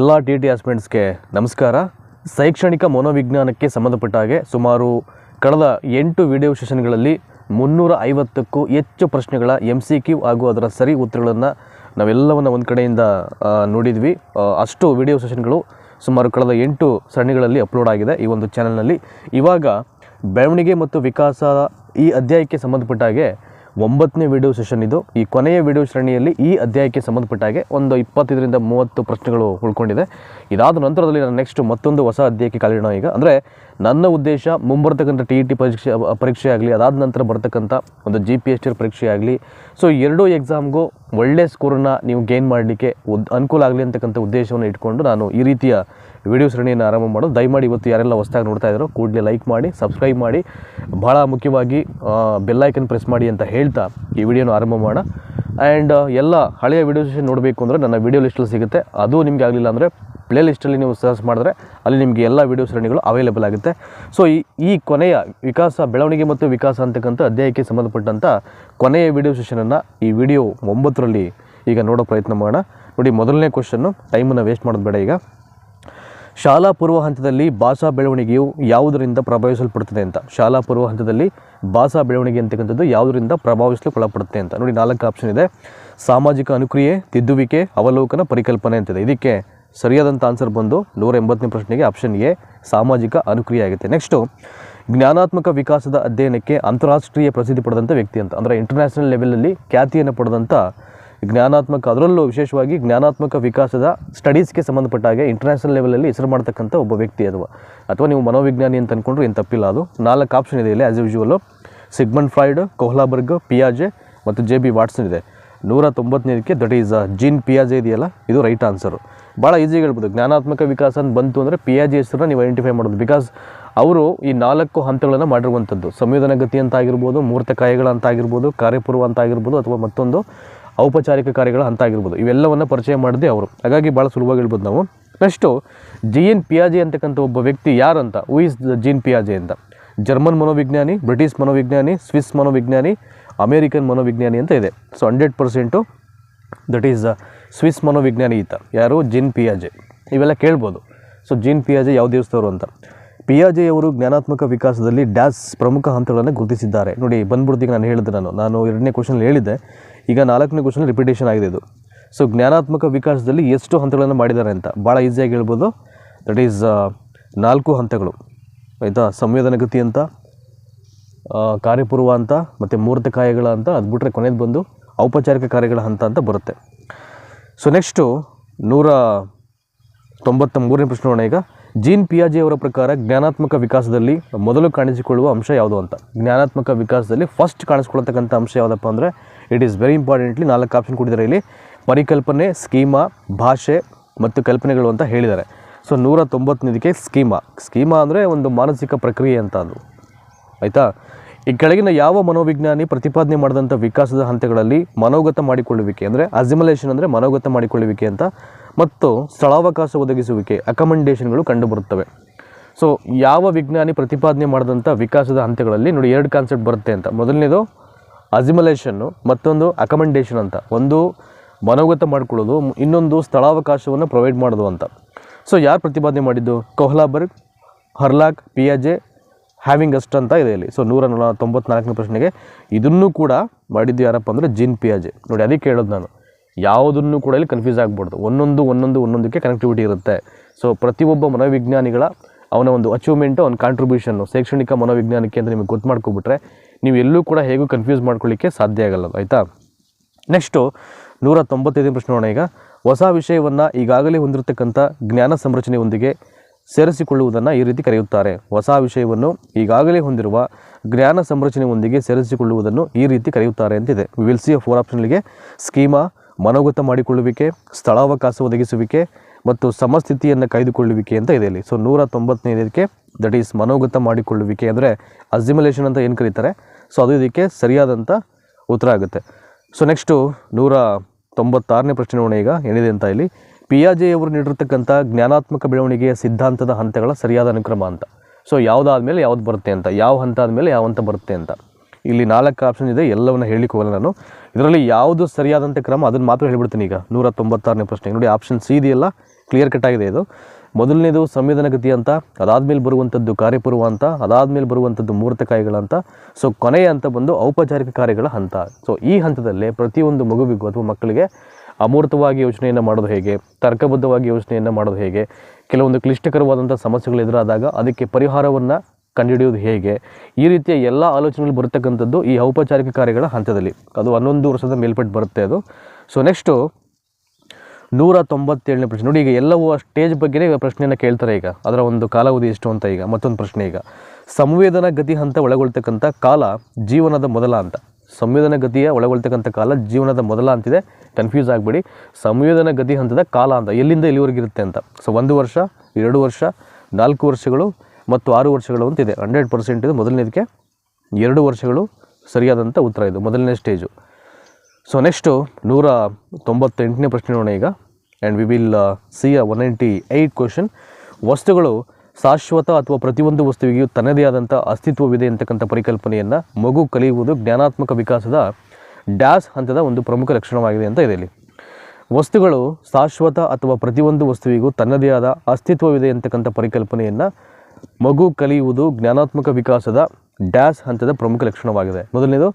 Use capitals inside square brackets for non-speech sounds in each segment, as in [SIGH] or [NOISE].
ಎಲ್ಲ T T ಆಸ್ಪೆಂಟ್ಸ್ಗೆ ನಮಸ್ಕಾರ. ಶೈಕ್ಷಣಿಕ ಮನೋವಿಜ್ಞಾನಕ್ಕೆ ಸಂಬಂಧಪಟ್ಟ ಹಾಗೆ ಸುಮಾರು ಕಳೆದ ಎಂಟು ವಿಡಿಯೋ ಸೆಷನ್ಗಳಲ್ಲಿ ಮುನ್ನೂರ ಐವತ್ತಕ್ಕೂ ಹೆಚ್ಚು ಪ್ರಶ್ನೆಗಳ ಎಂ ಸಿ ಕ್ಯೂ ಹಾಗೂ ಅದರ ಸರಿ ಉತ್ತರಗಳನ್ನು ನಾವೆಲ್ಲವನ್ನು ಒಂದು ಕಡೆಯಿಂದ ನೋಡಿದ್ವಿ. ಅಷ್ಟು ವಿಡಿಯೋ ಸೆಷನ್ಗಳು ಸುಮಾರು ಕಳೆದ ಎಂಟು ಸರಣಿಗಳಲ್ಲಿ ಅಪ್ಲೋಡ್ ಆಗಿದೆ ಈ ಒಂದು ಚಾನಲ್ನಲ್ಲಿ. ಇವಾಗ ಬೆಳವಣಿಗೆ ಮತ್ತು ವಿಕಾಸ ಈ ಅಧ್ಯಾಯಕ್ಕೆ ಸಂಬಂಧಪಟ್ಟ ಹಾಗೆ ಒಂಬತ್ತನೇ ವಿಡಿಯೋ ಸೆಷನ್ ಇದು. ಈ ಕೊನೆಯ ವಿಡಿಯೋ ಶ್ರೇಣಿಯಲ್ಲಿ ಈ ಅಧ್ಯಾಯಕ್ಕೆ ಸಂಬಂಧಪಟ್ಟ ಹಾಗೆ ಒಂದು ಇಪ್ಪತ್ತೈದರಿಂದ ಮೂವತ್ತು ಪ್ರಶ್ನೆಗಳು ಉಳ್ಕೊಂಡಿದೆ. ಇದಾದ ನಂತರದಲ್ಲಿ ನಾನು ನೆಕ್ಸ್ಟ್ ಮತ್ತೊಂದು ಹೊಸ ಅಧ್ಯಾಯಕ್ಕೆ ಕಾಲಿಡೋಣ ಈಗ. ಅಂದರೆ ನನ್ನ ಉದ್ದೇಶ ಮುಂಬರ್ತಕ್ಕಂಥ ಟಿ ಇ ಟಿ ಪರೀಕ್ಷೆ ಪರೀಕ್ಷೆ ಆಗಲಿ, ಅದಾದ ನಂತರ ಬರ್ತಕ್ಕಂಥ ಒಂದು ಜಿ ಪಿ ಎಸ್ ಟಿ ಪರೀಕ್ಷೆ ಆಗಲಿ. ಸೊ ಎರಡೂ ಎಕ್ಸಾಮ್ಗೂ ಒಳ್ಳೆಯ ಸ್ಕೋರನ್ನು ನೀವು ಗೇನ್ ಮಾಡಲಿಕ್ಕೆ ಉದ್, ಅನುಕೂಲ ಆಗಲಿ ಅಂತಕ್ಕಂಥ ಉದ್ದೇಶವನ್ನು ಇಟ್ಕೊಂಡು ನಾನು ಈ ರೀತಿಯ ವಿಡಿಯೋ ಸರಣಿಯನ್ನು ಆರಂಭ ಮಾಡೋದು. ದಯಮಾಡಿ ಇವತ್ತು ಯಾರೆಲ್ಲ ಹೊಸದಾಗಿ ನೋಡ್ತಾ ಇದ್ದಾರೋ ಕೂಡಲೇ ಲೈಕ್ ಮಾಡಿ ಸಬ್ಸ್ಕ್ರೈಬ್ ಮಾಡಿ. ಭಾಳ ಮುಖ್ಯವಾಗಿ ಬೆಲ್ಲೈಕನ್ ಪ್ರೆಸ್ ಮಾಡಿ ಅಂತ ಹೇಳ್ತಾ ಈ ವಿಡಿಯೋನ ಆರಂಭ ಮಾಡೋಣ. ಆ್ಯಂಡ್ ಎಲ್ಲ ಹಳೆಯ ವಿಡಿಯೋ ಸೆಷನ್ ನೋಡಬೇಕು ಅಂದರೆ ನನ್ನ ವಿಡಿಯೋ ಲಿಸ್ಟಲ್ಲಿ ಸಿಗುತ್ತೆ. ಅದು ನಿಮಗೆ ಆಗಲಿಲ್ಲ ಅಂದರೆ ಪ್ಲೇ ಲಿಸ್ಟಲ್ಲಿ ನೀವು ಸರ್ಚ್ ಮಾಡಿದ್ರೆ ಅಲ್ಲಿ ನಿಮಗೆ ಎಲ್ಲ ವಿಡಿಯೋ ಸರಣಿಗಳು ಅವೈಲೇಬಲ್ ಆಗುತ್ತೆ. ಸೊ ಈ ಈ ಕೊನೆಯ ವಿಕಾಸ, ಬೆಳವಣಿಗೆ ಮತ್ತು ವಿಕಾಸ ಅಂತಕ್ಕಂಥ ಅಧ್ಯಾಯಕ್ಕೆ ಸಂಬಂಧಪಟ್ಟಂಥ ಕೊನೆಯ ವಿಡಿಯೋ ಸೆಷನನ್ನು ಈ ವಿಡಿಯೋ ಒಂಬತ್ತರಲ್ಲಿ ಈಗ ನೋಡೋ ಪ್ರಯತ್ನ ಮಾಡೋಣ. ನೋಡಿ, ಮೊದಲನೇ ಕ್ವಶನ್ನು ಟೈಮನ್ನು ವೇಸ್ಟ್ ಮಾಡೋದು ಬೇಡ ಈಗ. ಶಾಲಾ ಪೂರ್ವ ಹಂತದಲ್ಲಿ ಭಾಷಾ ಬೆಳವಣಿಗೆಯು ಯಾವುದರಿಂದ ಪ್ರಭಾವಿಸಲ್ಪಡುತ್ತದೆ ಅಂತ? ಶಾಲಾ ಪೂರ್ವ ಹಂತದಲ್ಲಿ ಭಾಷಾ ಬೆಳವಣಿಗೆ ಅಂತಕ್ಕಂಥದ್ದು ಯಾವುದರಿಂದ ಪ್ರಭಾವಿಸಲ್ಪಡಪಡುತ್ತೆ ಅಂತ? ನೋಡಿ, ನಾಲ್ಕು ಆಪ್ಷನ್ ಇದೆ. ಸಾಮಾಜಿಕ ಅನುಕ್ರಿಯೆ, ತಿದ್ದುವಿಕೆ, ಅವಲೋಕನ ಪರಿಕಲ್ಪನೆ ಅಂತಿದೆ. ಇದಕ್ಕೆ ಸರಿಯಾದಂಥ ಆನ್ಸರ್ ಬಂದು ನೂರ ಎಂಬತ್ತನೇ ಪ್ರಶ್ನೆಗೆ ಆಪ್ಷನ್ ಎ, ಸಾಮಾಜಿಕ ಅನುಕ್ರಿಯೆ ಆಗುತ್ತೆ. ನೆಕ್ಸ್ಟು ಜ್ಞಾನಾತ್ಮಕ ವಿಕಾಸದ ಅಧ್ಯಯನಕ್ಕೆ ಅಂತಾರಾಷ್ಟ್ರೀಯ ಪ್ರಸಿದ್ಧಿ ಪಡೆದಂಥ ವ್ಯಕ್ತಿ ಅಂತ? ಅಂದರೆ ಇಂಟರ್ನ್ಯಾಷನಲ್ ಲೆವೆಲಲ್ಲಿ ಖ್ಯಾತಿಯನ್ನು ಪಡೆದಂಥ ಜ್ಞಾನಾತ್ಮಕ, ಅದರಲ್ಲೂ ವಿಶೇಷವಾಗಿ ಜ್ಞಾನಾತ್ಮಕ ವಿಕಾಸದ ಸ್ಟಡೀಸ್ಗೆ ಸಂಬಂಧಪಟ್ಟ ಹಾಗೆ ಇಂಟರ್ನ್ಯಾಷನಲ್ ಲೆವೆಲಲ್ಲಿ ಹೆಸರು ಮಾಡ್ತಕ್ಕಂಥ ಒಬ್ಬ ವ್ಯಕ್ತಿ ಅದು. ಅಥವಾ ನೀವು ಮನೋವಿಜ್ಞಾನಿ ಅಂತ ಅಂದ್ಕೊಂಡ್ರೆ ಏನು ತಪ್ಪಿಲ್ಲ ಅದು. ನಾಲ್ಕು ಆಪ್ಷನ್ ಇದೆ ಇಲ್ಲಿ as usual Sigmund Freud Kohlberg ಪಿಯಾಜೆ ಮತ್ತು ಜೆ ಬಿ ವಾಟ್ಸನ್ ಇದೆ. ನೂರ ತೊಂಬತ್ತನೇದಕ್ಕೆ ದಟ್ ಈಸ್ ಜೀನ್ ಪಿಯಾಜೆ ಇದೆಯಲ್ಲ, ಇದು ರೈಟ್ ಆನ್ಸರು ಭಾಳ ಈಸಿಯಾಗಿ ಹೇಳ್ಬೋದು. ಜ್ಞಾನಾತ್ಮಕ ವಿಕಾಸ ಅಂತ ಬಂತು ಅಂದರೆ ಪಿಯಾಜೆ ಹೆಸರನ್ನ ನೀವು ಐಡೆಂಟಿಫೈ ಮಾಡೋದು. ಬಿಕಾಸ್ ಅವರು ಈ ನಾಲ್ಕು ಹಂತಗಳನ್ನು ಮಾಡಿರುವಂಥದ್ದು. ಸಂವೇದನಾ ಗತಿ ಅಂತ ಆಗಿರ್ಬೋದು, ಮೂರ್ತ ಆಗಿರ್ಬೋದು, ಕಾರ್ಯಪೂರ್ವ ಅಂತ ಆಗಿರ್ಬೋದು, ಅಥವಾ ಮತ್ತೊಂದು ಔಪಚಾರಿಕ ಕಾರ್ಯಗಳ ಹಂತ ಆಗಿರ್ಬೋದು. ಇವೆಲ್ಲವನ್ನು ಪರಿಚಯ ಮಾಡಿದೆ ಅವರು. ಹಾಗಾಗಿ ಭಾಳ ಸುಲಭವಾಗಿ ಹೇಳ್ಬೋದು ನಾವು. ನೆಕ್ಸ್ಟು ಜಿ ಎನ್ ಪಿಯಾಜೆ ಅಂತಕ್ಕಂಥ ಒಬ್ಬ ವ್ಯಕ್ತಿ ಯಾರು ಅಂತ? ಹೂ ಇಸ್ ಜೀನ್ ಪಿಯಾಜೆ ಅಂತ? ಜರ್ಮನ್ ಮನೋವಿಜ್ಞಾನಿ ಬ್ರಿಟಿಷ್ ಮನೋವಿಜ್ಞಾನಿ ಸ್ವಿಸ್ ಮನೋವಿಜ್ಞಾನಿ ಅಮೇರಿಕನ್ ಮನೋವಿಜ್ಞಾನಿ ಅಂತ ಇದೆ. So hundred percent that is Swiss ಮನೋವಿಜ್ಞಾನಿ ಈತ. ಯಾರು? ಜಿನ್ ಪಿಯಾಜೆ ಇವೆಲ್ಲ ಕೇಳ್ಬೋದು. ಸೊ ಜಿನ್ ಪಿಯಾಜೆ ಯಾವ ದೇವಸ್ಥವರು ಅಂತ? ಪಿಯಾಜೆಯವರು ಜ್ಞಾನಾತ್ಮಕ ವಿಕಾಸದಲ್ಲಿ ಡ್ಯಾಸ್ ಪ್ರಮುಖ ಹಂತಗಳನ್ನು ಗುರುತಿಸಿದ್ದಾರೆ. ನೋಡಿ ಬಂದ್ಬಿಡ್ತೀಗ ನಾನು ಹೇಳಿದೆ ನಾನು. ನಾನು ಎರಡನೇ ಕ್ವಶನ್ ಹೇಳಿದ್ದೆ. ಈಗ ನಾಲ್ಕನೇ ಕ್ವಶನ್ ರಿಪಿಟೇಷನ್ ಆಗಿದೆ ಇದು. ಸೊ ಜ್ಞಾನಾತ್ಮಕ ವಿಕಾಸದಲ್ಲಿ ಎಷ್ಟು ಹಂತಗಳನ್ನು ಮಾಡಿದ್ದಾರೆ ಅಂತ. ಭಾಳ ಈಸಿಯಾಗಿ ಹೇಳ್ಬೋದು. ದಟ್ ಈಸ್ ನಾಲ್ಕು ಹಂತಗಳು. ಆಯಿತಾ? ಸಂವೇದನಗತಿ ಅಂತ ಕಾರ್ಯಪೂರ್ವ ಅಂತ, ಮತ್ತು ಮೂರ್ತ ಕಾಯಗಳ ಅಂತ, ಅದು ಬಿಟ್ಟರೆ ಕೊನೆಯದು ಬಂದು ಔಪಚಾರಿಕ ಕಾರ್ಯಗಳ ಹಂತ ಅಂತ ಬರುತ್ತೆ. ಸೊ ನೆಕ್ಸ್ಟು ನೂರ ತೊಂಬತ್ತ ಮೂರನೇ ಪ್ರಶ್ನೆ ನೋಡೋಣ ಈಗ. ಜೀನ್ ಪಿಯಾಜೆ ಅವರ ಪ್ರಕಾರ ಜ್ಞಾನಾತ್ಮಕ ವಿಕಾಸದಲ್ಲಿ ಮೊದಲು ಕಾಣಿಸಿಕೊಳ್ಳುವ ಅಂಶ ಯಾವುದು ಅಂತ. ಜ್ಞಾನಾತ್ಮಕ ವಿಕಾಸದಲ್ಲಿ ಫಸ್ಟ್ ಕಾಣಿಸ್ಕೊಳ್ತಕ್ಕಂಥ ಅಂಶ ಯಾವುದಪ್ಪ ಅಂದರೆ ಇಟ್ ಈಸ್ ವೆರಿ ಇಂಪಾರ್ಟೆಂಟ್ಲಿ ನಾಲ್ಕು ಆಪ್ಷನ್ ಕೊಟ್ಟಿದ್ದಾರೆ ಇಲ್ಲಿ. ಪರಿಕಲ್ಪನೆ ಸ್ಕೀಮಾ ಭಾಷೆ ಮತ್ತು ಕಲ್ಪನೆಗಳು ಅಂತ ಹೇಳಿದ್ದಾರೆ. ಸೊ ನೂರ ತೊಂಬತ್ತನೇದಕ್ಕೆ ಸ್ಕೀಮಾ ಸ್ಕೀಮಾ ಅಂದರೆ ಒಂದು ಮಾನಸಿಕ ಪ್ರಕ್ರಿಯೆ ಅಂತ ಅದು. ಆಯಿತಾ? ಈ ಕೆಳಗಿನ ಯಾವ ಮನೋವಿಜ್ಞಾನಿ ಪ್ರತಿಪಾದನೆ ಮಾಡಿದಂಥ ವಿಕಾಸದ ಹಂತಗಳಲ್ಲಿ ಮನೋಗತ ಮಾಡಿಕೊಳ್ಳುವಿಕೆ ಅಂದರೆ ಅಜಿಮಲೇಷನ್ ಅಂದರೆ ಮನೋಗತ ಮಾಡಿಕೊಳ್ಳುವಿಕೆ ಅಂತ ಮತ್ತು ಸ್ಥಳಾವಕಾಶ ಒದಗಿಸುವಿಕೆ ಅಕಮಂಡೇಷನ್ಗಳು ಕಂಡುಬರುತ್ತವೆ. ಸೊ ಯಾವ ವಿಜ್ಞಾನಿ ಪ್ರತಿಪಾದನೆ ಮಾಡಿದಂಥ ವಿಕಾಸದ ಹಂತಗಳಲ್ಲಿ ನೋಡಿ ಎರಡು ಕಾನ್ಸೆಪ್ಟ್ ಬರುತ್ತೆ ಅಂತ. ಮೊದಲನೇದು ಅಜಿಮಲೇಷನ್ನು ಮತ್ತೊಂದು ಅಕಮಂಡೇಷನ್ ಅಂತ. ಒಂದು ಮನೋಗತ ಮಾಡಿಕೊಳ್ಳೋದು, ಇನ್ನೊಂದು ಸ್ಥಳಾವಕಾಶವನ್ನು ಪ್ರೊವೈಡ್ ಮಾಡೋದು ಅಂತ. ಸೊ ಯಾರು ಪ್ರತಿಪಾದನೆ ಮಾಡಿದ್ದು? ಕೊಹ್ಲಾಬರ್ಗ್, ಹರ್ಲಾಕ್, ಪಿಯಾಜೆ, ಹ್ಯಾವಿಂಗ್ ಅಸ್ಟ್ ಅಂತ ಇದೆ ಇಲ್ಲಿ. ಸೊ ನೂರ ನಲ ತೊಂಬತ್ನಾಲ್ಕನೇ ಪ್ರಶ್ನೆಗೆ. ಇದನ್ನು ಕೂಡ ಮಾಡಿದ್ದು ಯಾರಪ್ಪ ಅಂದರೆ ಜಿನ್ ಪಿಯಾಜೆ. ನೋಡಿ ಅದಕ್ಕೆ ಹೇಳೋದು ನಾನು. ಯಾವುದನ್ನು ಕೂಡ ಇಲ್ಲಿ ಕನ್ಫ್ಯೂಸ್ ಆಗಬಾರ್ದು. ಒಂದೊಂದು ಒಂದೊಂದು, ಒಂದೊಂದಕ್ಕೆ ಕನೆಕ್ಟಿವಿಟಿ ಇರುತ್ತೆ. ಸೊ ಪ್ರತಿಯೊಬ್ಬ ಮನೋವಿಜ್ಞಾನಿಗಳ ಅವನ ಒಂದು ಅಚೀವ್ಮೆಂಟು ಅವ್ನ ಕಾಂಟ್ರಿಬ್ಯೂಷನ್ನು ಶೈಕ್ಷಣಿಕ ಮನೋವಿಜ್ಞಾನಕ್ಕೆ ಅಂತ ನಿಮಗೆ ಗೊತ್ತು ಮಾಡ್ಕೊಬಿಟ್ರೆ ನೀವು ಎಲ್ಲೂ ಕೂಡ ಹೇಗೂ ಕನ್ಫ್ಯೂಸ್ ಮಾಡ್ಕೊಳ್ಳಿಕ್ಕೆ ಸಾಧ್ಯ ಆಗಲ್ಲ ಆಯಿತಾ? ನೆಕ್ಸ್ಟು ನೂರ ತೊಂಬತ್ತೈದನೇ ಪ್ರಶ್ನೆ ನೋಡೋಣ ಈಗ. ಹೊಸ ವಿಷಯವನ್ನು ಈಗಾಗಲೇ ಹೊಂದಿರತಕ್ಕಂಥ ಜ್ಞಾನ ಸಂರಚನೆಯೊಂದಿಗೆ ಸೇರಿಸಿಕೊಳ್ಳುವುದನ್ನು ಈ ರೀತಿ ಕರೆಯುತ್ತಾರೆ. ಹೊಸ ವಿಷಯವನ್ನು ಈಗಾಗಲೇ ಹೊಂದಿರುವ ಜ್ಞಾನ ಸಂರಚನೆಯೊಂದಿಗೆ ಸೇರಿಸಿಕೊಳ್ಳುವುದನ್ನು ಈ ರೀತಿ ಕರೆಯುತ್ತಾರೆ ಅಂತಿದೆ. ವಿಲ್ ಸಿ ಫೋರ್ ಆಪ್ಷನ್ಗಳಿಗೆ ಸ್ಕೀಮಾ ಮನೋಗತ ಮಾಡಿಕೊಳ್ಳುವಿಕೆ, ಸ್ಥಳಾವಕಾಶ ಒದಗಿಸುವಿಕೆ ಮತ್ತು ಸಮಸ್ಥಿತಿಯನ್ನು ಕಾಯ್ದುಕೊಳ್ಳುವಿಕೆ ಅಂತ ಇದೆ ಇಲ್ಲಿ. ಸೊ ನೂರ ತೊಂಬತ್ತನೇದಕ್ಕೆ ದಟ್ ಈಸ್ ಮನೋಗತ ಮಾಡಿಕೊಳ್ಳುವಿಕೆ ಅಂದರೆ ಅಸಿಮುಲೇಷನ್ ಅಂತ ಏನು ಕರೀತಾರೆ? ಸೊ ಅದು ಇದಕ್ಕೆ ಸರಿಯಾದಂಥ ಉತ್ತರ ಆಗುತ್ತೆ. ಸೊ ನೆಕ್ಸ್ಟು ನೂರ ತೊಂಬತ್ತಾರನೇ ಪ್ರಶ್ನೆ ಈಗ ಏನಿದೆ ಅಂತ ಇಲ್ಲಿ. ಪಿಯಾಜೆಯವರು ನೀಡಿರ್ತಕ್ಕಂಥ ಜ್ಞಾನಾತ್ಮಕ ಬೆಳವಣಿಗೆಯ ಸಿದ್ಧಾಂತದ ಹಂತಗಳ ಸರಿಯಾದ ಅನುಕ್ರಮ ಅಂತ. ಸೊ ಯಾವುದಾದ್ಮೇಲೆ ಯಾವ್ದು ಬರುತ್ತೆ ಅಂತ, ಯಾವ ಹಂತ ಆದಮೇಲೆ ಯಾವ ಹಂತ ಬರುತ್ತೆ ಅಂತ. ಇಲ್ಲಿ ನಾಲ್ಕು ಆಪ್ಷನ್ ಇದೆ, ಎಲ್ಲವನ್ನ ಹೇಳಲಿಕ್ಕೆ ಹೋಗಲ್ಲ ನಾನು. ಇದರಲ್ಲಿ ಯಾವುದು ಸರಿಯಾದಂಥ ಕ್ರಮ ಅದನ್ನು ಮಾತ್ರ ಹೇಳಿಬಿಡ್ತೀನಿ ಈಗ. ನೂರ ತೊಂಬತ್ತಾರನೇ ಪ್ರಶ್ನೆ. ನೋಡಿ ಆಪ್ಷನ್ ಸಿ ಇದೆಯಲ್ಲ ಕ್ಲಿಯರ್ ಕಟ್ ಆಗಿದೆ ಇದು. ಮೊದಲನೇದು ಸಂವೇದನಗತಿ ಅಂತ, ಅದಾದಮೇಲೆ ಬರುವಂಥದ್ದು ಕಾರ್ಯಪೂರ್ವ ಅಂತ, ಅದಾದಮೇಲೆ ಬರುವಂಥದ್ದು ಮೂರ್ತ ಕಾಯಿಗಳಂತ ಸೊ ಕೊನೆಯ ಅಂತ ಬಂದು ಔಪಚಾರಿಕ ಕಾರ್ಯಗಳ ಹಂತ. ಸೊ ಈ ಹಂತದಲ್ಲೇ ಪ್ರತಿಯೊಂದು ಮಗುವಿಗೂ ಅಥವಾ ಮಕ್ಕಳಿಗೆ ಅಮೂರ್ತವಾಗಿ ಯೋಚನೆಯನ್ನು ಮಾಡೋದು ಹೇಗೆ, ತರ್ಕಬದ್ಧವಾಗಿ ಯೋಚನೆಯನ್ನು ಮಾಡೋದು ಹೇಗೆ, ಕೆಲವೊಂದು ಕ್ಲಿಷ್ಟಕರವಾದಂಥ ಸಮಸ್ಯೆಗಳು ಎದುರಾದಾಗ ಅದಕ್ಕೆ ಪರಿಹಾರವನ್ನು ಕಂಡುಹಿಡಿಯೋದು ಹೇಗೆ? ಈ ರೀತಿಯ ಎಲ್ಲ ಆಲೋಚನೆಗಳು ಬರತಕ್ಕಂಥದ್ದು ಈ ಔಪಚಾರಿಕ ಕಾರ್ಯಗಳ ಹಂತದಲ್ಲಿ. ಅದು ಹನ್ನೊಂದು ವರ್ಷದ ಮೇಲ್ಪಟ್ಟು ಬರುತ್ತೆ ಅದು. ಸೊ ನೆಕ್ಸ್ಟು ನೂರ ತೊಂಬತ್ತೇಳನೇ ಪ್ರಶ್ನೆ. ನೋಡಿ, ಈಗ ಎಲ್ಲವೂ ಆ ಸ್ಟೇಜ್ ಬಗ್ಗೆನೇ ಈಗ ಪ್ರಶ್ನೆಯನ್ನು ಕೇಳ್ತಾರೆ ಈಗ. ಅದರ ಒಂದು ಕಾಲಾವಧಿ ಎಷ್ಟು ಅಂತ ಈಗ. ಮತ್ತೊಂದು ಪ್ರಶ್ನೆ ಈಗ. ಸಂವೇದನ ಗತಿ ಹಂತ ಒಳಗೊಳ್ತಕ್ಕಂಥ ಕಾಲ ಜೀವನದ ಮೊದಲ ಅಂತ ಸಂವೇದನ ಗತಿಯ ಒಳಗೊಳ್ತಕ್ಕಂಥ ಕಾಲ ಜೀವನದ ಮೊದಲ ಅಂತಿದೆ ಕನ್ಫ್ಯೂಸ್ ಆಗಬೇಡಿ. ಸಂವೇದನ ಗತಿ ಹಂತದ ಕಾಲ ಅಂತ ಎಲ್ಲಿಂದ ಎಲ್ಲಿವರೆಗೆ ಇರುತ್ತೆ ಅಂತ. ಸೊ ಒಂದು ವರ್ಷ, ಎರಡು ವರ್ಷ, ನಾಲ್ಕು ವರ್ಷಗಳು ಮತ್ತು ಆರು ವರ್ಷಗಳು ಅಂತ ಇದೆ. ಹಂಡ್ರೆಡ್ ಪರ್ಸೆಂಟ್ ಇದು ಮೊದಲನೇದಕ್ಕೆ ಎರಡು ವರ್ಷಗಳು ಸರಿಯಾದಂಥ ಉತ್ತರ ಇದು ಮೊದಲನೇ ಸ್ಟೇಜು. ಸೊ ನೆಕ್ಸ್ಟು ನೂರ ತೊಂಬತ್ತೆಂಟನೇ ಪ್ರಶ್ನೆ ನೋಡೋಣ ಈಗ. And we will see a one ninety eight question ವಸ್ತುಗಳು ಶಾಶ್ವತ ಅಥವಾ ಪ್ರತಿಯೊಂದು ವಸ್ತುವಿಗೂ ತನ್ನದೇ ಆದಂಥ ಅಸ್ತಿತ್ವವಿದೆ ಅಂತಕ್ಕಂಥ ಪರಿಕಲ್ಪನೆಯನ್ನು ಮಗು ಕಲಿಯುವುದು ಜ್ಞಾನಾತ್ಮಕ ವಿಕಾಸದ ಡ್ಯಾಸ್ ಹಂತದ ಒಂದು ಪ್ರಮುಖ ಲಕ್ಷಣವಾಗಿದೆ ಅಂತ ಇದೆ ಇಲ್ಲಿ. ವಸ್ತುಗಳು ಶಾಶ್ವತ ಅಥವಾ ಪ್ರತಿಯೊಂದು ವಸ್ತುವಿಗೂ ತನ್ನದೇ ಆದ ಅಸ್ತಿತ್ವವಿದೆ ಅಂತಕ್ಕಂಥ ಪರಿಕಲ್ಪನೆಯನ್ನು ಮಗು ಕಲಿಯುವುದು ಜ್ಞಾನಾತ್ಮಕ ವಿಕಾಸದ ಡ್ಯಾಸ್ ಹಂತದ ಪ್ರಮುಖ ಲಕ್ಷಣವಾಗಿದೆ. ಮೊದಲನೇದು,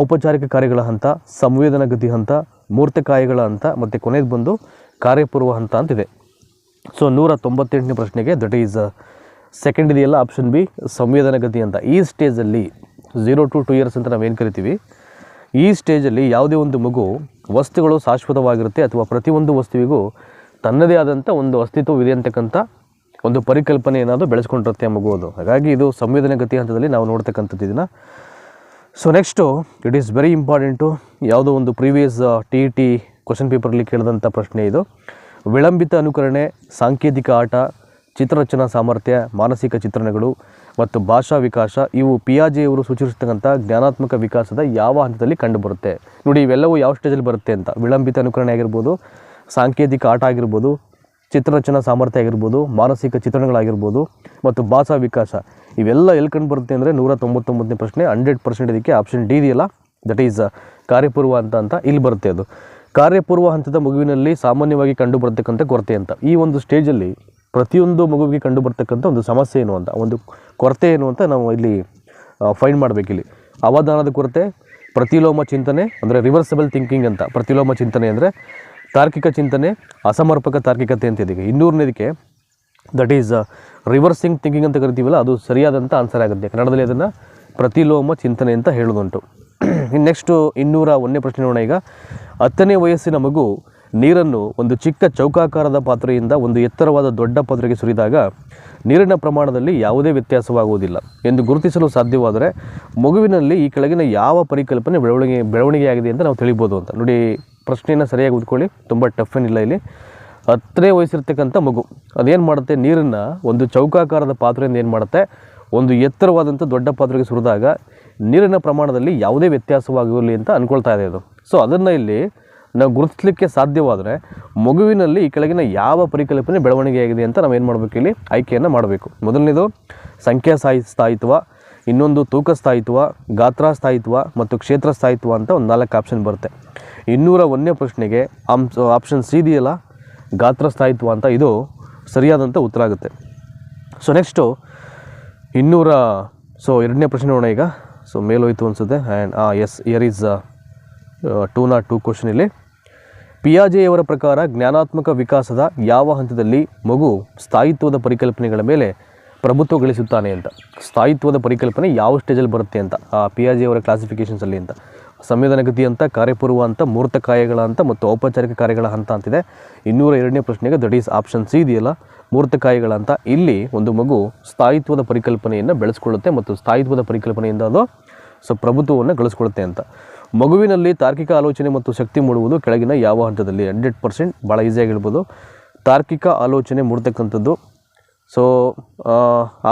ಔಪಚಾರಿಕ ಕಾರ್ಯಗಳ ಹಂತ, ಸಂವೇದನ ಗತಿ ಹಂತ, ಮೂರ್ತಕಾಯಗಳ ಹಂತ ಮತ್ತು ಕೊನೆಯದು ಬಂದು ಕಾರ್ಯಪೂರ್ವ ಹಂತ ಅಂತಿದೆ. ಸೊ ನೂರ ತೊಂಬತ್ತೆಂಟನೇ ಪ್ರಶ್ನೆಗೆ ದಟ್ ಈಸ್ ಸೆಕೆಂಡ್ ಇದೆಯಲ್ಲ ಆಪ್ಷನ್ ಬಿ ಸಂವೇದನ ಗತಿ ಅಂತ. ಈ ಸ್ಟೇಜಲ್ಲಿ ಝೀರೋ ಟು ಟು ಇಯರ್ಸ್ ಅಂತ ನಾವೇನು ಕರಿತೀವಿ? ಈ ಸ್ಟೇಜಲ್ಲಿ ಯಾವುದೇ ಒಂದು ಮಗು ವಸ್ತುಗಳು ಶಾಶ್ವತವಾಗಿರುತ್ತೆ ಅಥವಾ ಪ್ರತಿಯೊಂದು ವಸ್ತುವಿಗೂ ತನ್ನದೇ ಆದಂಥ ಒಂದು ಅಸ್ತಿತ್ವವಿದೆ ಅಂತಕ್ಕಂಥ ಒಂದು ಪರಿಕಲ್ಪನೆ ಏನಾದರೂ ಬೆಳೆಸ್ಕೊಂಡಿರುತ್ತೆ ಮಗುವುದು ಹಾಗಾಗಿ ಇದು ಸಂವೇದನೆ ಗತಿ ಹಂತದಲ್ಲಿ ನಾವು ನೋಡ್ತಕ್ಕಂಥದ್ದು ಇದನ್ನು. So next it is very important ಯಾವುದೋ ಒಂದು previous T E T question ಪೇಪರಲ್ಲಿ ಕೇಳಿದಂಥ ಪ್ರಶ್ನೆ ಇದು. ವಿಳಂಬಿತ ಅನುಕರಣೆ, ಸಾಂಕೇತಿಕ ಆಟ, ಚಿತ್ರರಚನಾ ಸಾಮರ್ಥ್ಯ, ಮಾನಸಿಕ ಚಿತ್ರಣಗಳು ಮತ್ತು ಭಾಷಾ ವಿಕಾಸ ಇವು ಪಿಯಾಜೆಯವರು ಸೂಚಿಸಿರ್ತಕ್ಕಂಥ ಜ್ಞಾನಾತ್ಮಕ ವಿಕಾಸದ ಯಾವ ಹಂತದಲ್ಲಿ ಕಂಡುಬರುತ್ತೆ. ನೋಡಿ ಇವೆಲ್ಲವೂ ಯಾವ ಸ್ಟೇಜಲ್ಲಿ ಬರುತ್ತೆ ಅಂತ. ವಿಳಂಬಿತ ಅನುಕರಣೆ ಆಗಿರ್ಬೋದು, ಸಾಂಕೇತಿಕ ಆಟ ಆಗಿರ್ಬೋದು ಚಿತ್ರರಚನಾ ಸಾಮರ್ಥ್ಯ ಆಗಿರ್ಬೋದು, ಮಾನಸಿಕ ಚಿತ್ರಣಗಳಾಗಿರ್ಬೋದು ಮತ್ತು ಭಾಷಾ ವಿಕಾಸ, ಇವೆಲ್ಲ ಎಲ್ಲಿ ಕಂಡು ಬರುತ್ತೆ ಅಂದರೆ ನೂರ ತೊಂಬತ್ತೊಂಬತ್ತನೇ ಪ್ರಶ್ನೆ ಹಂಡ್ರೆಡ್ ಪರ್ಸೆಂಟ್ ಇದಕ್ಕೆ ಆಪ್ಷನ್ ಡಿ ಇದೆಯಲ್ಲ? ದಟ್ ಈಸ್ ಕಾರ್ಯಪೂರ್ವ ಅಂತ ಅಂತ ಇಲ್ಲಿ ಬರುತ್ತೆ ಅದು. ಕಾರ್ಯಪೂರ್ವ ಹಂತದ ಮಗುವಿನಲ್ಲಿ ಸಾಮಾನ್ಯವಾಗಿ ಕಂಡು ಬರ್ತಕ್ಕಂಥ ಕೊರತೆ ಅಂತ. ಈ ಒಂದು ಸ್ಟೇಜಲ್ಲಿ ಪ್ರತಿಯೊಂದು ಮಗುವಿಗೆ ಕಂಡು ಬರ್ತಕ್ಕಂಥ ಒಂದು ಸಮಸ್ಯೆ ಏನು ಅಂತ, ಒಂದು ಕೊರತೆ ಏನು ಅಂತ ನಾವು ಇಲ್ಲಿ ಫೈಂಡ್ ಮಾಡಬೇಕಿಲ್ಲಿ ಅವಧಾನದ ಕೊರತೆ, ಪ್ರತಿಲೋಮ ಚಿಂತನೆ, ಅಂದರೆ ರಿವರ್ಸಬಲ್ ಥಿಂಕಿಂಗ್ ಅಂತ. ಪ್ರತಿಲೋಮ ಚಿಂತನೆ ಅಂದರೆ ತಾರ್ಕಿಕ ಚಿಂತನೆ, ಅಸಮರ್ಪಕ ತಾರ್ಕಿಕತೆ ಅಂತ ಇದೀಗ. ಇನ್ನೂರನೇದಕ್ಕೆ ದಟ್ ಈಸ್ ರಿವರ್ಸಿಂಗ್ ಥಿಂಕಿಂಗ್ ಅಂತ ಕರಿತೀವಲ್ಲ, ಅದು ಸರಿಯಾದಂಥ ಆನ್ಸರ್ ಆಗುತ್ತೆ. ಕನ್ನಡದಲ್ಲಿ ಅದನ್ನು ಪ್ರತಿಲೋಮ ಚಿಂತನೆ ಅಂತ ಹೇಳೋದುಂಟು [CLEARS THROAT] ನೆಕ್ಸ್ಟು ಇನ್ನೂರ ಒಂದನೇ ಪ್ರಶ್ನೆ ನೋಡೋಣ ಈಗ. ಹತ್ತನೇ ವಯಸ್ಸಿನ ಮಗು ನೀರನ್ನು ಒಂದು ಚಿಕ್ಕ ಚೌಕಾಕಾರದ ಪಾತ್ರೆಯಿಂದ ಒಂದು ಎತ್ತರವಾದ ದೊಡ್ಡ ಪಾತ್ರೆಗೆ ಸುರಿದಾಗ ನೀರಿನ ಪ್ರಮಾಣದಲ್ಲಿ ಯಾವುದೇ ವ್ಯತ್ಯಾಸವಾಗುವುದಿಲ್ಲ. ಎಂದು ಗುರುತಿಸಲು ಸಾಧ್ಯವಾದರೆ ಮಗುವಿನಲ್ಲಿ ಈ ಕೆಳಗಿನ ಯಾವ ಪರಿಕಲ್ಪನೆ ಬೆಳವಣಿಗೆ, ಬೆಳವಣಿಗೆಯಾಗಿದೆ ಅಂತ ನಾವು ತಿಳಿಬೋದು ಅಂತ. ನೋಡಿ ಪ್ರಶ್ನೆಯನ್ನು ಸರಿಯಾಗಿ ಓದ್ಕೊಳ್ಳಿ ತುಂಬ ಟಫ್ ಏನಿಲ್ಲ ಇಲ್ಲಿ. ಹತ್ತನೇ ವಯಸ್ಸಿರ್ತಕ್ಕಂಥ ಮಗು. ಅದೇನು ಮಾಡುತ್ತೆ? ನೀರನ್ನು ಒಂದು ಚೌಕಾಕಾರದ ಪಾತ್ರೆಯಿಂದ ಏನು ಮಾಡುತ್ತೆ? ಒಂದು ಎತ್ತರವಾದಂಥ ದೊಡ್ಡ ಪಾತ್ರೆಗೆ ಸುರಿದಾಗ ನೀರಿನ ಪ್ರಮಾಣದಲ್ಲಿ ಯಾವುದೇ ವ್ಯತ್ಯಾಸವಾಗಿರಲಿ ಅಂತ ಅಂದ್ಕೊಳ್ತಾ ಇದೆ ಅದು. ಸೊ ಅದನ್ನು ಇಲ್ಲಿ ನಾವು ಗುರುತಿಸಲಿಕ್ಕೆ ಸಾಧ್ಯವಾದರೆ ಮಗುವಿನಲ್ಲಿ ಈ ಕೆಳಗಿನ ಯಾವ ಪರಿಕಲ್ಪನೆ ಬೆಳವಣಿಗೆಯಾಗಿದೆ ಅಂತ ನಾವು ಏನು ಮಾಡಬೇಕು ಇಲ್ಲಿ? ಆಯ್ಕೆಯನ್ನು ಮಾಡಬೇಕು. ಮೊದಲನೇದು, ಸಂಖ್ಯಾ ಸ್ಥಾಯಿ, ಸ್ಥಾಯಿತ್ವ, ಇನ್ನೊಂದು ತೂಕ ಸ್ಥಾಯಿತ್ವ, ಗಾತ್ರ ಸ್ಥಾಯಿತ್ವ ಮತ್ತು ಕ್ಷೇತ್ರ ಸ್ಥಾಯಿತ್ವ ಅಂತ ಒಂದು ನಾಲ್ಕು ಆಪ್ಷನ್ ಬರುತ್ತೆ. ಇನ್ನೂರ ಒಂದನೇ ಪ್ರಶ್ನೆಗೆ ಆಮ್ಸ್ ಆಪ್ಷನ್ ಸಿ ಇದೆಯಲ್ಲ? ಗಾತ್ರ ಸ್ಥಾಯಿತ್ವ ಅಂತ ಇದು ಸರಿಯಾದಂಥ ಉತ್ತರ ಆಗುತ್ತೆ. ಸೊ ನೆಕ್ಸ್ಟು ಇನ್ನೂರ ಸೊ ಎರಡನೇ ಪ್ರಶ್ನೆ ನೋಡೋಣ ಈಗ. ಸೊ ಮೇಲೋಯ್ತು ಅನಿಸುತ್ತೆ. ಆ್ಯಂಡ್ ಆ as here is two naught two question ಇಲ್ಲಿ. ಪಿಯಾಜೆಯವರ ಪ್ರಕಾರ ಜ್ಞಾನಾತ್ಮಕ ವಿಕಾಸದ ಯಾವ ಹಂತದಲ್ಲಿ ಮಗು ಸ್ಥಾಯಿತ್ವದ ಪರಿಕಲ್ಪನೆಗಳ ಮೇಲೆ ಪ್ರಭುತ್ವ ಗಳಿಸುತ್ತಾನೆ ಅಂತ? ಸ್ಥಾಯಿತ್ವದ ಪರಿಕಲ್ಪನೆ ಯಾವ ಸ್ಟೇಜಲ್ಲಿ ಬರುತ್ತೆ ಅಂತ? ಆ, ಪಿಯಾಜೆಯವರ ಕ್ಲಾಸಿಫಿಕೇಷನ್ಸಲ್ಲಿ ಅಂತ. ಸಂವೇದನ ಗತಿ ಅಂತ ಕಾರ್ಯಪೂರ್ವ ಅಂತ, ಮೂರ್ತ ಕಾಯಗಳ ಅಂತ ಮತ್ತು ಔಪಚಾರಿಕ ಕಾರ್ಯಗಳ ಹಂತ ಅಂತಿದೆ ಇನ್ನೂರ ಎರಡನೇ ಪ್ರಶ್ನೆಗೆ ದಟ್ ಈಸ್ ಆಪ್ಷನ್ ಸಿ ಇದೆಯಲ್ಲ? ಮೂರ್ತ ಅಂತ. ಇಲ್ಲಿ ಒಂದು ಮಗು ಸ್ಥಾಯಿತ್ವದ ಪರಿಕಲ್ಪನೆಯನ್ನು ಬೆಳೆಸ್ಕೊಳ್ಳುತ್ತೆ ಮತ್ತು ಸ್ಥಾಯಿತ್ವದ ಪರಿಕಲ್ಪನೆಯಿಂದ ಅದು ಸೊ ಪ್ರಭುತ್ವವನ್ನು ಗಳಿಸ್ಕೊಳ್ಳುತ್ತೆ ಅಂತ. ಮಗುವಿನಲ್ಲಿ ತಾರ್ಕಿಕ ಆಲೋಚನೆ ಮತ್ತು ಶಕ್ತಿ ಮೂಡುವುದು ಕೆಳಗಿನ ಯಾವ ಹಂತದಲ್ಲಿ? ಹಂಡ್ರೆಡ್ ಪರ್ಸೆಂಟ್ ಭಾಳ ಈಸಿಯಾಗಿ ಹೇಳ್ಬೋದು ತಾರ್ಕಿಕ ಆಲೋಚನೆ ಮೂಡ್ತಕ್ಕಂಥದ್ದು. ಸೊ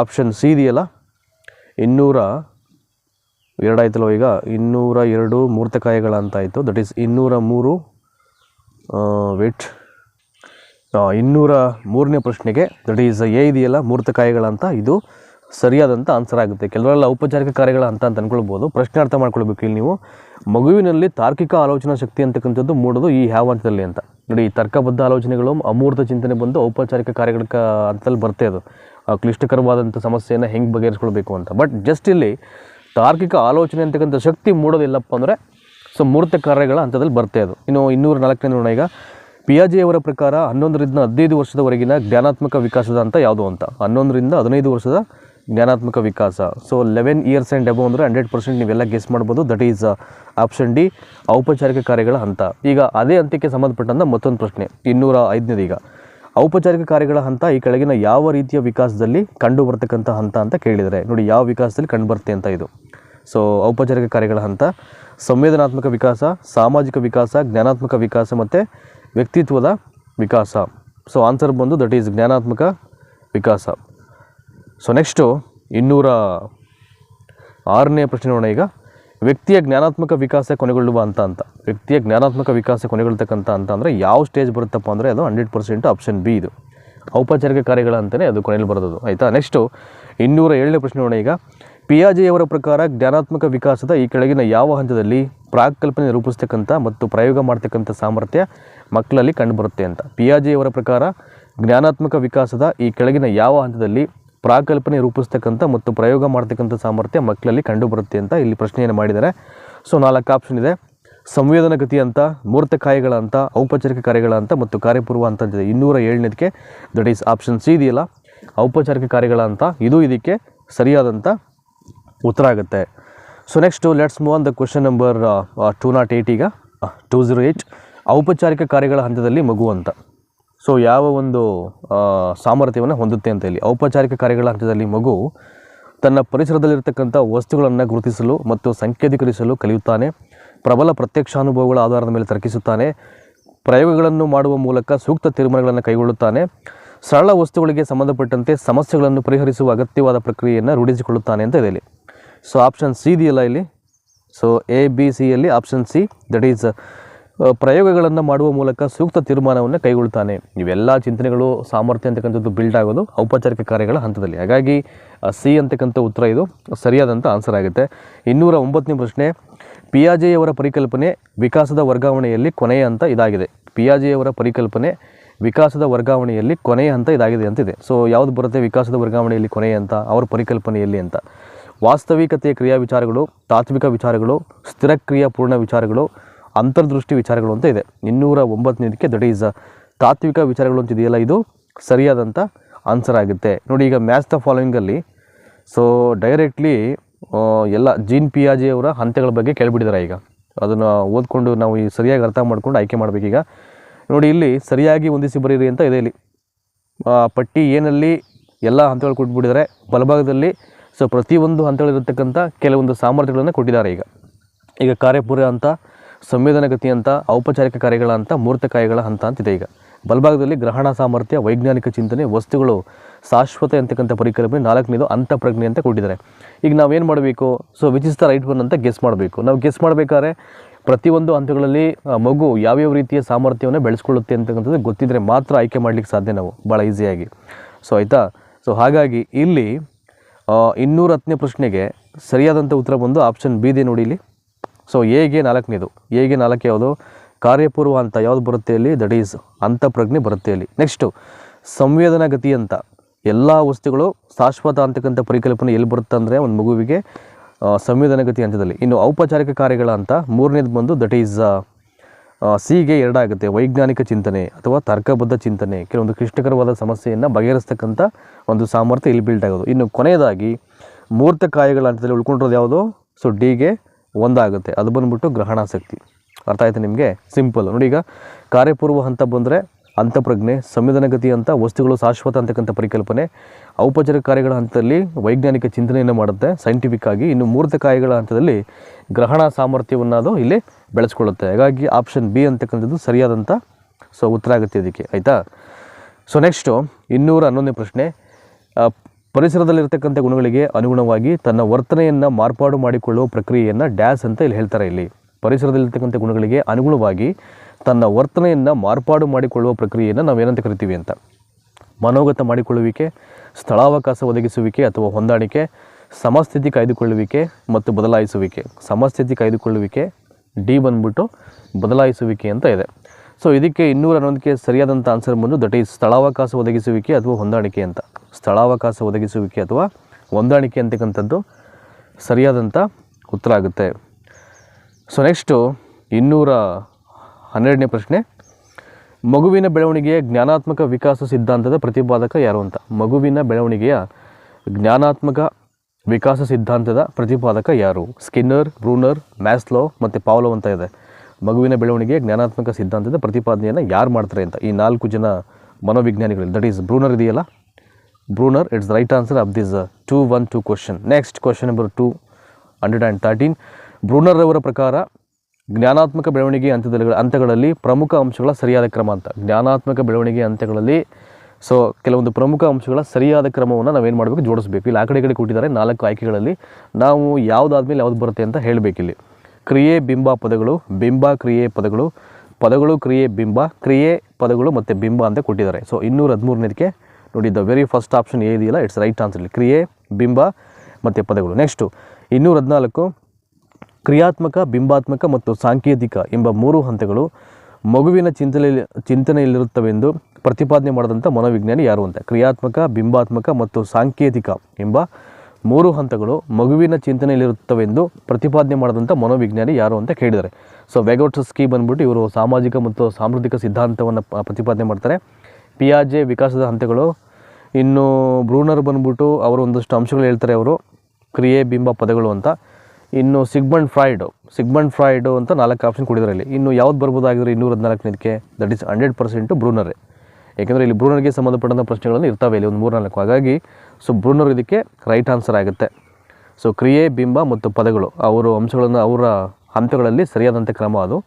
ಆಪ್ಷನ್ ಸಿ ಇದೆಯಲ್ಲ? ಇನ್ನೂರ ಎರಡಾಯ್ತಲ್ವ ಈಗ? ಇನ್ನೂರ ಎರಡು ಮೂರ್ತಕಾಯಗಳ ಅಂತ ಆಯಿತು ದಟ್ ಈಸ್ ಇನ್ನೂರ ಮೂರು ವೇಟ್ ಇನ್ನೂರ ಮೂರನೇ ಪ್ರಶ್ನೆಗೆ ದಟ್ ಈಸ್ ಎ ಇದೆಯಲ್ಲ, ಮೂರ್ತಕಾಯಗಳ ಅಂತ, ಇದು ಸರಿಯಾದಂಥ ಆನ್ಸರ್ ಆಗುತ್ತೆ. ಕೆಲವರೆಲ್ಲ ಔಪಚಾರಿಕ ಕಾರ್ಯಗಳ ಅಂತ ಅಂತ ಅಂದ್ಕೊಳ್ಬೋದು ಪ್ರಶ್ನೆ ಅರ್ಥ ಮಾಡ್ಕೊಳ್ಬೇಕು ಇಲ್ಲಿ ನೀವು. ಮಗುವಿನಲ್ಲಿ ತಾರ್ಕಿಕ ಆಲೋಚನಾ ಶಕ್ತಿ ಅಂತಕ್ಕಂಥದ್ದು ಮೂಡೋದು ಈ ಯಾವ ಹಂತದಲ್ಲಿ ಅಂತ. ನೋಡಿ, ಈ ತರ್ಕಬದ್ಧ ಆಲೋಚನೆಗಳು, ಅಮೂರ್ತ ಚಿಂತನೆ ಬಂದು ಔಪಚಾರಿಕ ಕಾರ್ಯಗಳ ಹಂತದಲ್ಲಿ ಬರ್ತೇ ಅದು. ಕ್ಲಿಷ್ಟಕರವಾದಂಥ ಸಮಸ್ಯೆಯನ್ನು ಹೆಂಗೆ ಬಗೆಹರಿಸ್ಕೊಳ್ಬೇಕು ಅಂತ. ಬಟ್ ಜಸ್ಟ್ ಇಲ್ಲಿ ತಾರ್ಕಿಕ ಆಲೋಚನೆ ಅಂತಕ್ಕಂಥ ಶಕ್ತಿ ಮೂಡೋದಿಲ್ಲಪ್ಪ ಅಂದರೆ ಸೊ ಮೂರ್ತ ಕಾರ್ಯಗಳ ಹಂತದಲ್ಲಿ ಬರ್ತೇ ಅದು. ಇನ್ನು ಇನ್ನೂರ ನಾಲ್ಕನೇ ನೋಡೋಣ ಈಗ ಅವರ ಪ್ರಕಾರ ಹನ್ನೊಂದರಿಂದ ಹದಿನೈದು ವರ್ಷದವರೆಗಿನ ಜ್ಞಾನಾತ್ಮಕ ವಿಕಾಸದ ಅಂತ ಯಾವುದು ಅಂತ? ಹನ್ನೊಂದರಿಂದ ಹದಿನೈದು ವರ್ಷದ ಜ್ಞಾನಾತ್ಮಕ ವಿಕಾಸ. So eleven years and above ಅಂದರೆ ಹಂಡ್ರೆಡ್ ಪರ್ಸೆಂಟ್ ನೀವೆಲ್ಲ ಗೆಸ್ ಮಾಡ್ಬೋದು. ದಟ್ ಈಸ್ ಆಪ್ಷನ್ ಡಿ ಔಪಚಾರಿಕ ಕಾರ್ಯಗಳ ಹಂತ. ಈಗ ಅದೇ ಹಂತಕ್ಕೆ ಸಂಬಂಧಪಟ್ಟಂಥ ಮತ್ತೊಂದು ಪ್ರಶ್ನೆ, ಇನ್ನೂರ ಐದನೇದು ಈಗ. ಔಪಚಾರಿಕ ಕಾರ್ಯಗಳ ಹಂತ ಈ ಕೆಳಗಿನ ಯಾವ ರೀತಿಯ ವಿಕಾಸದಲ್ಲಿ ಕಂಡು ಬರ್ತಕ್ಕಂಥ ಹಂತ ಅಂತ ಕೇಳಿದರೆ, ನೋಡಿ ಯಾವ ವಿಕಾಸದಲ್ಲಿ ಕಂಡು ಅಂತ ಇದು. ಸೊ ಔಪಚಾರಿಕ ಕಾರ್ಯಗಳ ಹಂತ, ಸಂವೇದನಾತ್ಮಕ ವಿಕಾಸ, ಸಾಮಾಜಿಕ ವಿಕಾಸ, ಜ್ಞಾನಾತ್ಮಕ ವಿಕಾಸ ಮತ್ತು ವ್ಯಕ್ತಿತ್ವದ ವಿಕಾಸ. ಸೊ ಆನ್ಸರ್ ಬಂದು ದಟ್ ಈಸ್ ಜ್ಞಾನಾತ್ಮಕ ವಿಕಾಸ. ಸೊ ನೆಕ್ಸ್ಟು ಇನ್ನೂರ ಆರನೇ ಪ್ರಶ್ನೆ ನೋಡೋಣ ಈಗ. ವ್ಯಕ್ತಿಯ ಜ್ಞಾನಾತ್ಮಕ ವಿಕಾಸ ಕೊನೆಗೊಳ್ಳುವ ಅಂತ ಅಂತ. ವ್ಯಕ್ತಿಯ ಜ್ಞಾನಾತ್ಮಕ ವಿಕಾಸ ಕೊನೆಗೊಳ್ತಕ್ಕಂಥ ಅಂತ ಅಂದರೆ ಯಾವ ಸ್ಟೇಜ್ ಬರುತ್ತಪ್ಪ ಅಂದರೆ ಅದು ಹಂಡ್ರೆಡ್ ಪರ್ಸೆಂಟ್ ಆಪ್ಷನ್ ಬಿ ಇದು. ಔಪಚಾರಿಕ ಕಾರ್ಯಗಳ ಅಂತಲೇ ಅದು ಕೊನೆಯಲ್ಲಿ ಬರೋದು ಆಯಿತಾ? ನೆಕ್ಸ್ಟು ಇನ್ನೂರ ಏಳನೇ ಪ್ರಶ್ನೆ ನೋಡೋಣ ಈಗ. ಪಿಯಾಜೆಯವರ ಪ್ರಕಾರ ಜ್ಞಾನಾತ್ಮಕ ವಿಕಾಸದ ಈ ಕೆಳಗಿನ ಯಾವ ಹಂತದಲ್ಲಿ ಪ್ರಾಕಲ್ಪನೆ ರೂಪಿಸ್ತಕ್ಕಂಥ ಮತ್ತು ಪ್ರಯೋಗ ಮಾಡ್ತಕ್ಕಂಥ ಸಾಮರ್ಥ್ಯ ಮಕ್ಕಳಲ್ಲಿ ಕಂಡುಬರುತ್ತೆ ಅಂತ? ಪಿಯಾಜೆಯವರ ಪ್ರಕಾರ ಜ್ಞಾನಾತ್ಮಕ ವಿಕಾಸದ ಈ ಕೆಳಗಿನ ಯಾವ ಹಂತದಲ್ಲಿ ಪ್ರಾಕಲ್ಪನೆ ರೂಪಿಸ್ತಕ್ಕಂಥ ಮತ್ತು ಪ್ರಯೋಗ ಮಾಡ್ತಕ್ಕಂಥ ಸಾಮರ್ಥ್ಯ ಮಕ್ಕಳಲ್ಲಿ ಕಂಡುಬರುತ್ತೆ ಅಂತ ಇಲ್ಲಿ ಪ್ರಶ್ನೆಯನ್ನು ಮಾಡಿದ್ದಾರೆ. ಸೊ, ನಾಲ್ಕು ಆಪ್ಷನ್ ಇದೆ. ಸಂವೇದನಗತಿ ಅಂತ ಮೂರ್ತ ಕಾಯಗಳ ಅಂತ, ಔಪಚಾರಿಕ ಕಾರ್ಯಗಳ ಅಂತ ಮತ್ತು ಕಾರ್ಯಪೂರ್ವ ಅಂತ ಇದೆ. ಇನ್ನೂರ ಏಳನೇದಕ್ಕೆ ದಟ್ ಈಸ್ ಆಪ್ಷನ್ ಸಿ ಇದೆಯಲ್ಲ? ಔಪಚಾರಿಕ ಕಾರ್ಯಗಳ ಅಂತ, ಇದು ಇದಕ್ಕೆ ಸರಿಯಾದಂಥ ಉತ್ತರ ಆಗುತ್ತೆ. So next let's move on the question number two naught eight ಈಗ. ಟೂ ಝೀರೋ ಏಯ್ಟ್ ಔಪಚಾರಿಕ ಕಾರ್ಯಗಳ ಹಂತದಲ್ಲಿ ಮಗು ಅಂತ. ಸೊ ಯಾವ ಒಂದು ಸಾಮರ್ಥ್ಯವನ್ನು ಹೊಂದುತ್ತೆ ಅಂತ ಹೇಳಿ. ಔಪಚಾರಿಕ ಕಾರ್ಯಗಳ ಹಂತದಲ್ಲಿ ಮಗು ತನ್ನ ಪರಿಸರದಲ್ಲಿರತಕ್ಕಂಥ ವಸ್ತುಗಳನ್ನು ಗುರುತಿಸಲು ಮತ್ತು ಸಂಕೇತೀಕರಿಸಲು ಕಲಿಯುತ್ತಾನೆ. ಪ್ರಬಲ ಪ್ರತ್ಯಕ್ಷಾನುಭವಗಳ ಆಧಾರದ ಮೇಲೆ ತರ್ಕಿಸುತ್ತಾನೆ. ಪ್ರಯೋಗಗಳನ್ನು ಮಾಡುವ ಮೂಲಕ ಸೂಕ್ತ ತೀರ್ಮಾನಗಳನ್ನು ಕೈಗೊಳ್ಳುತ್ತಾನೆ. ಸರಳ ವಸ್ತುಗಳಿಗೆ ಸಂಬಂಧಪಟ್ಟಂತೆ ಸಮಸ್ಯೆಗಳನ್ನು ಪರಿಹರಿಸುವ ಅಗತ್ಯವಾದ ಪ್ರಕ್ರಿಯೆಯನ್ನು ರೂಢಿಸಿಕೊಳ್ಳುತ್ತಾನೆ ಅಂತ ಇಲ್ಲಿ. ಸೊ ಆಪ್ಷನ್ ಸಿ ಇದೆಯಲ್ಲ ಇಲ್ಲಿ. ಸೊ ಎ ಬಿ ಸಿಯಲ್ಲಿ ಆಪ್ಷನ್ ಸಿ ದಟ್ ಈಸ್ ಪ್ರಯೋಗಗಳನ್ನು ಮಾಡುವ ಮೂಲಕ ಸೂಕ್ತ ತೀರ್ಮಾನವನ್ನು ಕೈಗೊಳ್ತಾನೆ. ಇವೆಲ್ಲ ಚಿಂತನೆಗಳು ಸಾಮರ್ಥ್ಯ ಅಂತಕ್ಕಂಥದ್ದು ಬಿಲ್ಡ್ ಆಗೋದು, ಔಪಚಾರಿಕ ಕಾರ್ಯಗಳ ಹಂತದಲ್ಲಿ. ಹಾಗಾಗಿ ಸಿ ಅಂತಕ್ಕಂಥ ಉತ್ತರ ಇದು ಸರಿಯಾದಂಥ ಆನ್ಸರ್ ಆಗುತ್ತೆ. ಇನ್ನೂರ ಒಂಬತ್ತನೇ ಪ್ರಶ್ನೆ, ಪಿಯಾಜೆಯವರ ಪರಿಕಲ್ಪನೆ ವಿಕಾಸದ ವರ್ಗಾವಣೆಯಲ್ಲಿ ಕೊನೆಯ ಹಂತ ಇದಾಗಿದೆ. ಪಿಯಾಜೆಯವರ ಪರಿಕಲ್ಪನೆ ವಿಕಾಸದ ವರ್ಗಾವಣೆಯಲ್ಲಿ ಕೊನೆಯ ಹಂತ ಇದಾಗಿದೆ ಅಂತಿದೆ. ಸೊ ಯಾವುದು ಬರುತ್ತೆ ವಿಕಾಸದ ವರ್ಗಾವಣೆಯಲ್ಲಿ ಕೊನೆಯ ಹಂತ, ಅವರ ಪರಿಕಲ್ಪನೆಯಲ್ಲಿ ಅಂತ. ವಾಸ್ತವಿಕತೆಯ ಕ್ರಿಯಾ ವಿಚಾರಗಳು ತಾತ್ವಿಕ ವಿಚಾರಗಳು, ಸ್ಥಿರ ಕ್ರಿಯಾಪೂರ್ಣ ವಿಚಾರಗಳು, ಅಂತರ್ದೃಷ್ಟಿ ವಿಚಾರಗಳು ಅಂತ ಇದೆ. ಇನ್ನೂರ ಒಂಬತ್ತನೇದಕ್ಕೆ ದಟ್ ಈಸ್ ತಾತ್ವಿಕ ವಿಚಾರಗಳು ಅಂತ ಇದೆಯಲ್ಲ ಇದು? ಸರಿಯಾದಂಥ ಆನ್ಸರ್ ಆಗುತ್ತೆ. ನೋಡಿ ಈಗ ಮ್ಯಾಚ್ ದ ಫಾಲೋಯಿಂಗಲ್ಲಿ ಸೊ ಡೈರೆಕ್ಟ್ಲಿ ಎಲ್ಲ ಜೀನ್ ಪಿಯಾಜಿ ಅವರ ಹಂತಗಳ ಬಗ್ಗೆ ಕೇಳಿಬಿಟ್ಟಿದ್ದಾರೆ ಈಗ. ಅದನ್ನು ಓದ್ಕೊಂಡು ನಾವು ಈ ಸರಿಯಾಗಿ ಅರ್ಥ ಮಾಡ್ಕೊಂಡು ಆಯ್ಕೆ ಮಾಡಬೇಕೀಗ ನೋಡಿ ಇಲ್ಲಿ ಸರಿಯಾಗಿ ಹೊಂದಿಸಿ ಬರೀರಿ ಅಂತ ಇದೆ ಇಲ್ಲಿ. ಪಟ್ಟಿ ಏನಲ್ಲಿ ಎಲ್ಲ ಹಂತಗಳು ಕೊಟ್ಬಿಟ್ಟಿದ್ದಾರೆ. ಬಲಭಾಗದಲ್ಲಿ ಸೊ ಪ್ರತಿಯೊಂದು ಹಂತಗಳಿರತಕ್ಕಂಥ ಕೆಲವೊಂದು ಸಾಮರ್ಥ್ಯಗಳನ್ನು ಕೊಟ್ಟಿದ್ದಾರೆ ಈಗ. ಈಗ ಕಾರ್ಯಪೂರ ಅಂತ ಸಂವೇದನಗತಿ ಅಂತ ಔಪಚಾರಿಕ ಕಾರ್ಯಗಳ ಅಂತ ಮೂರ್ತ ಕಾರ್ಯಗಳ ಹಂತ ಅಂತಿದೆ ಈಗ. ಬಲಭಾಗದಲ್ಲಿ ಗ್ರಹಣ ಸಾಮರ್ಥ್ಯ, ವೈಜ್ಞಾನಿಕ ಚಿಂತನೆ, ವಸ್ತುಗಳು, ಶಾಶ್ವತ ಅಂತಕ್ಕಂಥ ಪರಿಕಲ್ಪನೆ, ನಾಲ್ಕನೇದು ಅಂತಃಪ್ರಜ್ಞೆ ಅಂತ ಕೊಟ್ಟಿದ್ದಾರೆ. ಈಗ ನಾವೇನು ಮಾಡಬೇಕು? ಸೊ ವಿಚಿಸ್ತ ರೈಟ್ ಬನ್ ಅಂತ ಗೆಸ್ ಮಾಡಬೇಕು. ನಾವು ಗೆಸ್ ಮಾಡಬೇಕಾದ್ರೆ ಪ್ರತಿಯೊಂದು ಹಂತಗಳಲ್ಲಿ ಮಗು ಯಾವ್ಯಾವ ರೀತಿಯ ಸಾಮರ್ಥ್ಯವನ್ನು ಬೆಳೆಸ್ಕೊಳ್ಳುತ್ತೆ ಅಂತಕ್ಕಂಥದ್ದು ಗೊತ್ತಿದ್ದರೆ ಮಾತ್ರ ಆಯ್ಕೆ ಮಾಡಲಿಕ್ಕೆ ಸಾಧ್ಯ ನಾವು ಭಾಳ ಈಸಿಯಾಗಿ ಸೊ ಆಯಿತಾ? ಸೊ ಹಾಗಾಗಿ ಇಲ್ಲಿ ಇನ್ನೂರ ಹತ್ತನೇ ಪ್ರಶ್ನೆಗೆ ಸರಿಯಾದಂಥ ಉತ್ತರ ಬಂದು ಆಪ್ಷನ್ ಬಿ ಇದೆ ನೋಡಿ ಇಲ್ಲಿ. ಸೊ ಎಗೆ ನಾಲ್ಕನೇದು? ಎಗೆ ನಾಲ್ಕು ಯಾವುದು? ಕಾರ್ಯಪೂರ್ವ ಅಂತ ಯಾವುದು ಬರುತ್ತೆ ಇಲ್ಲಿ? ದಟ್ ಈಸ್ ಅಂತಃಪ್ರಜ್ಞೆ ಬರುತ್ತೆ ಇಲ್ಲಿ. ನೆಕ್ಸ್ಟು ಸಂವೇದನಾ ಗತಿ ಅಂತ. ಎಲ್ಲ ವಸ್ತುಗಳು ಶಾಶ್ವತ ಅಂತಕ್ಕಂಥ ಪರಿಕಲ್ಪನೆ ಎಲ್ಲಿ ಬರುತ್ತೆ ಅಂದರೆ ಒಂದು ಮಗುವಿಗೆ ಸಂವೇದನಾ ಗತಿ ಹಂತದಲ್ಲಿ. ಇನ್ನು ಔಪಚಾರಿಕ ಕಾರ್ಯಗಳ ಅಂತ ಮೂರನೇದು ಬಂದು ದಟ್ ಈಸ್ ಸಿಗೆ ಎರಡಾಗುತ್ತೆ, ವೈಜ್ಞಾನಿಕ ಚಿಂತನೆ ಅಥವಾ ತರ್ಕಬದ್ಧ ಚಿಂತನೆ. ಕೆಲವೊಂದು ಕ್ಲಿಷ್ಟಕರವಾದ ಸಮಸ್ಯೆಯನ್ನು ಬಗೆಹರಿಸ್ತಕ್ಕಂಥ ಒಂದು ಸಾಮರ್ಥ್ಯ ಇಲ್ಲಿ ಬಿಲ್ಡ್ ಆಗೋದು. ಇನ್ನು ಕೊನೆಯದಾಗಿ ಮೂರ್ತ ಕಾಯಗಳ ಹಂತದಲ್ಲಿ ಉಳ್ಕೊಂಡಿರೋದು ಯಾವುದು? ಸೊ ಡಿಗೆ ಒಂದಾಗುತ್ತೆ. ಅದು ಬಂದ್ಬಿಟ್ಟು ಗ್ರಹಣಾಸಕ್ತಿ. ಅರ್ಥ ಆಯಿತು ನಿಮಗೆ? ಸಿಂಪಲ್ ನೋಡಿ ಈಗ, ಕಾರ್ಯಪೂರ್ವ ಹಂತ ಬಂದರೆ ಅಂತಃಪ್ರಜ್ಞೆ, ಸಂವೇದನಗತಿ ಅಂತ ವಸ್ತುಗಳು ಶಾಶ್ವತ ಅಂತಕ್ಕಂಥ ಪರಿಕಲ್ಪನೆ, ಔಪಚಾರಿಕ ಕಾರ್ಯಗಳ ಹಂತದಲ್ಲಿ ವೈಜ್ಞಾನಿಕ ಚಿಂತನೆಯನ್ನು ಮಾಡುತ್ತೆ. ಸೈಂಟಿಫಿಕ್ ಆಗಿ ಇನ್ನು ಮೂರ್ತ ಕಾಯಗಳ ಹಂತದಲ್ಲಿ ಗ್ರಹಣ ಸಾಮರ್ಥ್ಯವನ್ನು ಅದು ಇಲ್ಲಿ ಬೆಳೆಸ್ಕೊಳ್ಳುತ್ತೆ. ಹಾಗಾಗಿ ಆಪ್ಷನ್ ಬಿ ಅಂತಕ್ಕಂಥದ್ದು ಸರಿಯಾದಂಥ, ಸೊ ಉತ್ತರ ಆಗುತ್ತೆ ಇದಕ್ಕೆ. ಆಯಿತಾ? ಸೊ ನೆಕ್ಸ್ಟು ಇನ್ನೂರ ಹನ್ನೊಂದನೇ ಪ್ರಶ್ನೆ. ಪರಿಸರದಲ್ಲಿರ್ತಕ್ಕಂಥ ಗುಣಗಳಿಗೆ ಅನುಗುಣವಾಗಿ ತನ್ನ ವರ್ತನೆಯನ್ನು ಮಾರ್ಪಾಡು ಮಾಡಿಕೊಳ್ಳುವ ಪ್ರಕ್ರಿಯೆಯನ್ನು ಡ್ಯಾಸ್ ಅಂತ ಇಲ್ಲಿ ಹೇಳ್ತಾರೆ ಇಲ್ಲಿ. ಪರಿಸರದಲ್ಲಿರ್ತಕ್ಕಂಥ ಗುಣಗಳಿಗೆ ಅನುಗುಣವಾಗಿ ತನ್ನ ವರ್ತನೆಯನ್ನು ಮಾರ್ಪಾಡು ಮಾಡಿಕೊಳ್ಳುವ ಪ್ರಕ್ರಿಯೆಯನ್ನು ನಾವು ಏನಂತ ಕರಿತೀವಿ ಅಂತ. ಮನೋಗತ ಮಾಡಿಕೊಳ್ಳುವಿಕೆ, ಸ್ಥಳಾವಕಾಶ ಒದಗಿಸುವಿಕೆ ಅಥವಾ ಹೊಂದಾಣಿಕೆ, ಸಮಸ್ಥಿತಿ ಕಾಯ್ದುಕೊಳ್ಳುವಿಕೆ ಮತ್ತು ಬದಲಾಯಿಸುವಿಕೆ. ಸಮಸ್ಥಿತಿ ಕಾಯ್ದುಕೊಳ್ಳುವಿಕೆ, ಡಿ ಬಂದ್ಬಿಟ್ಟು ಬದಲಾಯಿಸುವಿಕೆ ಅಂತ ಇದೆ. ಸೊ ಇದಕ್ಕೆ ಇನ್ನೂರ ಹನ್ನೊಂದಕ್ಕೆ ಸರಿಯಾದಂಥ ಆನ್ಸರ್ ಬಂದು ದಟ್ ಈಸ್ ಸ್ಥಳಾವಕಾಶ ಒದಗಿಸುವಿಕೆ ಅಥವಾ ಹೊಂದಾಣಿಕೆ ಅಂತ. ಸ್ಥಳಾವಕಾಶ ಒದಗಿಸುವಿಕೆ ಅಥವಾ ಹೊಂದಾಣಿಕೆ ಅಂತಕ್ಕಂಥದ್ದು ಸರಿಯಾದಂಥ ಉತ್ತರ ಆಗುತ್ತೆ. ಸೊ ನೆಕ್ಸ್ಟು ಇನ್ನೂರ ಹನ್ನೆರಡನೇ ಪ್ರಶ್ನೆ, ಮಗುವಿನ ಬೆಳವಣಿಗೆಯ ಜ್ಞಾನಾತ್ಮಕ ವಿಕಾಸ ಸಿದ್ಧಾಂತದ ಪ್ರತಿಪಾದಕ ಯಾರು ಅಂತ? ಮಗುವಿನ ಬೆಳವಣಿಗೆಯ ಜ್ಞಾನಾತ್ಮಕ ವಿಕಾಸ ಸಿದ್ಧಾಂತದ ಪ್ರತಿಪಾದಕ ಯಾರು? ಸ್ಕಿನ್ನರ್, ಬ್ರೂನರ್, ಮ್ಯಾಸ್ಲೋ ಮತ್ತು ಪಾವ್ಲೋ ಅಂತ ಇದೆ. ಮಗುವಿನ ಬೆಳವಣಿಗೆ ಜ್ಞಾನಾತ್ಮಕ ಸಿದ್ಧಾಂತದ ಪ್ರತಿಪಾದನೆಯನ್ನು ಯಾರು ಮಾಡ್ತಾರೆ ಅಂತ? ಈ ನಾಲ್ಕು ಜನ ಮನೋವಿಜ್ಞಾನಿಗಳು ದಟ್ ಈಸ್ ಬ್ರೂನರ್ ಇದೆಯಲ್ಲ? Bruner it's right answer of this two one two question next question number two hundred and thirteen Bruner ಅವರ ಪ್ರಕಾರ ಜ್ಞಾನಾತ್ಮಕ ಬೆಳವಣಿಗೆ ಹಂತದಲ್ಲಿ ಹಂತಗಳಲ್ಲಿ ಪ್ರಮುಖ ಅಂಶಗಳ ಸರಿಯಾದ ಕ್ರಮ ಅಂತ. ಜ್ಞಾನಾತ್ಮಕ ಬೆಳವಣಿಗೆ ಹಂತಗಳಲ್ಲಿ ಸೊ ಕೆಲವೊಂದು ಪ್ರಮುಖ ಅಂಶಗಳ ಸರಿಯಾದ ಕ್ರಮವನ್ನು ನಾವೇನು ಮಾಡಬೇಕು? ಜೋಡಿಸ್ಬೇಕು. ಇಲ್ಲಿ ಆ ಕಡೆ ಕಡೆ ಕೊಟ್ಟಿದ್ದಾರೆ ನಾಲ್ಕು ಆಯ್ಕೆಗಳಲ್ಲಿ ನಾವು ಯಾವುದಾದ್ಮೇಲೆ ಯಾವ್ದು ಬರುತ್ತೆ ಅಂತ ಹೇಳಬೇಕಿಲ್ಲಿ ಕ್ರಿಯೆ, ಬಿಂಬ, ಪದಗಳು. ಬಿಂಬ, ಕ್ರಿಯೆ, ಪದಗಳು. ಪದಗಳು, ಕ್ರಿಯೆ, ಬಿಂಬ. ಕ್ರಿಯೆ, ಪದಗಳು ಮತ್ತು ಬಿಂಬ ಅಂತ ಕೊಟ್ಟಿದ್ದಾರೆ. ಸೊ ಇನ್ನೂರ ಹದಿಮೂರನೇದಕ್ಕೆ ನೋಡಿ ದ ವೆರಿ ಫಸ್ಟ್ ಆಪ್ಷನ್ ಏನಿದೆಯಲ್ಲ ಇಟ್ಸ್ ರೈಟ್ ಆನ್ಸರ್ ಇಲ್ಲಿ. ಕ್ರಿಯೆ, ಬಿಂಬ ಮತ್ತು ಪದಗಳು. ನೆಕ್ಸ್ಟು ಇನ್ನೂರ ಹದಿನಾಲ್ಕು. ಕ್ರಿಯಾತ್ಮಕ, ಬಿಂಬಾತ್ಮಕ ಮತ್ತು ಸಾಂಕೇತಿಕ ಎಂಬ ಮೂರು ಹಂತಗಳು ಮಗುವಿನ ಚಿಂತನೆ, ಚಿಂತನೆಯಲ್ಲಿರುತ್ತವೆಂದು ಪ್ರತಿಪಾದನೆ ಮಾಡಿದಂಥ ಮನೋವಿಜ್ಞಾನಿ ಯಾರು ಅಂತ. ಕ್ರಿಯಾತ್ಮಕ, ಬಿಂಬಾತ್ಮಕ ಮತ್ತು ಸಾಂಕೇತಿಕ ಎಂಬ ಮೂರು ಹಂತಗಳು ಮಗುವಿನ ಚಿಂತನೆಯಲ್ಲಿರುತ್ತವೆಂದು ಪ್ರತಿಪಾದನೆ ಮಾಡಿದಂಥ ಮನೋವಿಜ್ಞಾನಿ ಯಾರು ಅಂತ ಕೇಳಿದ್ದಾರೆ. ಸೊ ವೆಗೋಟ್ಸ್ಕಿ ಬಂದ್ಬಿಟ್ಟು ಇವರು ಸಾಮಾಜಿಕ ಮತ್ತು ಸಾಂಸ್ಕೃತಿಕ ಸಿದ್ಧಾಂತವನ್ನು ಪ್ರತಿಪಾದನೆ ಮಾಡ್ತಾರೆ. ಪಿಯಾಜೆ ವಿಕಾಸದ ಹಂತಗಳು, ಇನ್ನು ಬ್ರೂನರ್ ಬಂದ್ಬಿಟ್ಟು ಅವರು ಒಂದಷ್ಟು ಅಂಶಗಳು ಹೇಳ್ತಾರೆ ಅವರು. ಕ್ರಿಯೆ, ಬಿಂಬ ಪದಗಳು ಅಂತ. ಇನ್ನು ಸಿಗ್ಮಂಡ್ ಫ್ರಾಯ್ಡು ಸಿಗ್ಮಂಡ್ ಫ್ರಾಯ್ಡು ಅಂತ ನಾಲ್ಕು ಆಪ್ಷನ್ ಕೊಟ್ಟಿದ್ದಾರೆ ಇಲ್ಲಿ. ಇನ್ನು ಯಾವ್ದು ಬರ್ಬೋದಾಗಿದ್ರೆ ಇನ್ನೂರ ಹದಿನಾಲ್ಕನೇದಕ್ಕೆ ದಟ್ ಈಸ್ ಹಂಡ್ರೆಡ್ ಪರ್ಸೆಂಟು ಬ್ರೂನರೇ ಏಕೆಂದರೆ ಇಲ್ಲಿ ಬ್ರೂನರ್ಗೆ ಸಂಬಂಧಪಟ್ಟಂಥ ಪ್ರಶ್ನೆಗಳನ್ನು ಇರ್ತವೆ ಇಲ್ಲಿ ಒಂದು ಮೂರು ನಾಲ್ಕು ಹಾಗಾಗಿ ಸೊ ಬ್ರೂನರ್ ಇದಕ್ಕೆ ರೈಟ್ ಆನ್ಸರ್ ಆಗುತ್ತೆ. ಸೊ ಕ್ರಿಯೆ, ಬಿಂಬ ಮತ್ತು ಪದಗಳು, ಅವರು ಅಂಶಗಳನ್ನು ಅವರ ಹಂತಗಳಲ್ಲಿ ಸರಿಯಾದಂಥ ಕ್ರಮ ಅದು.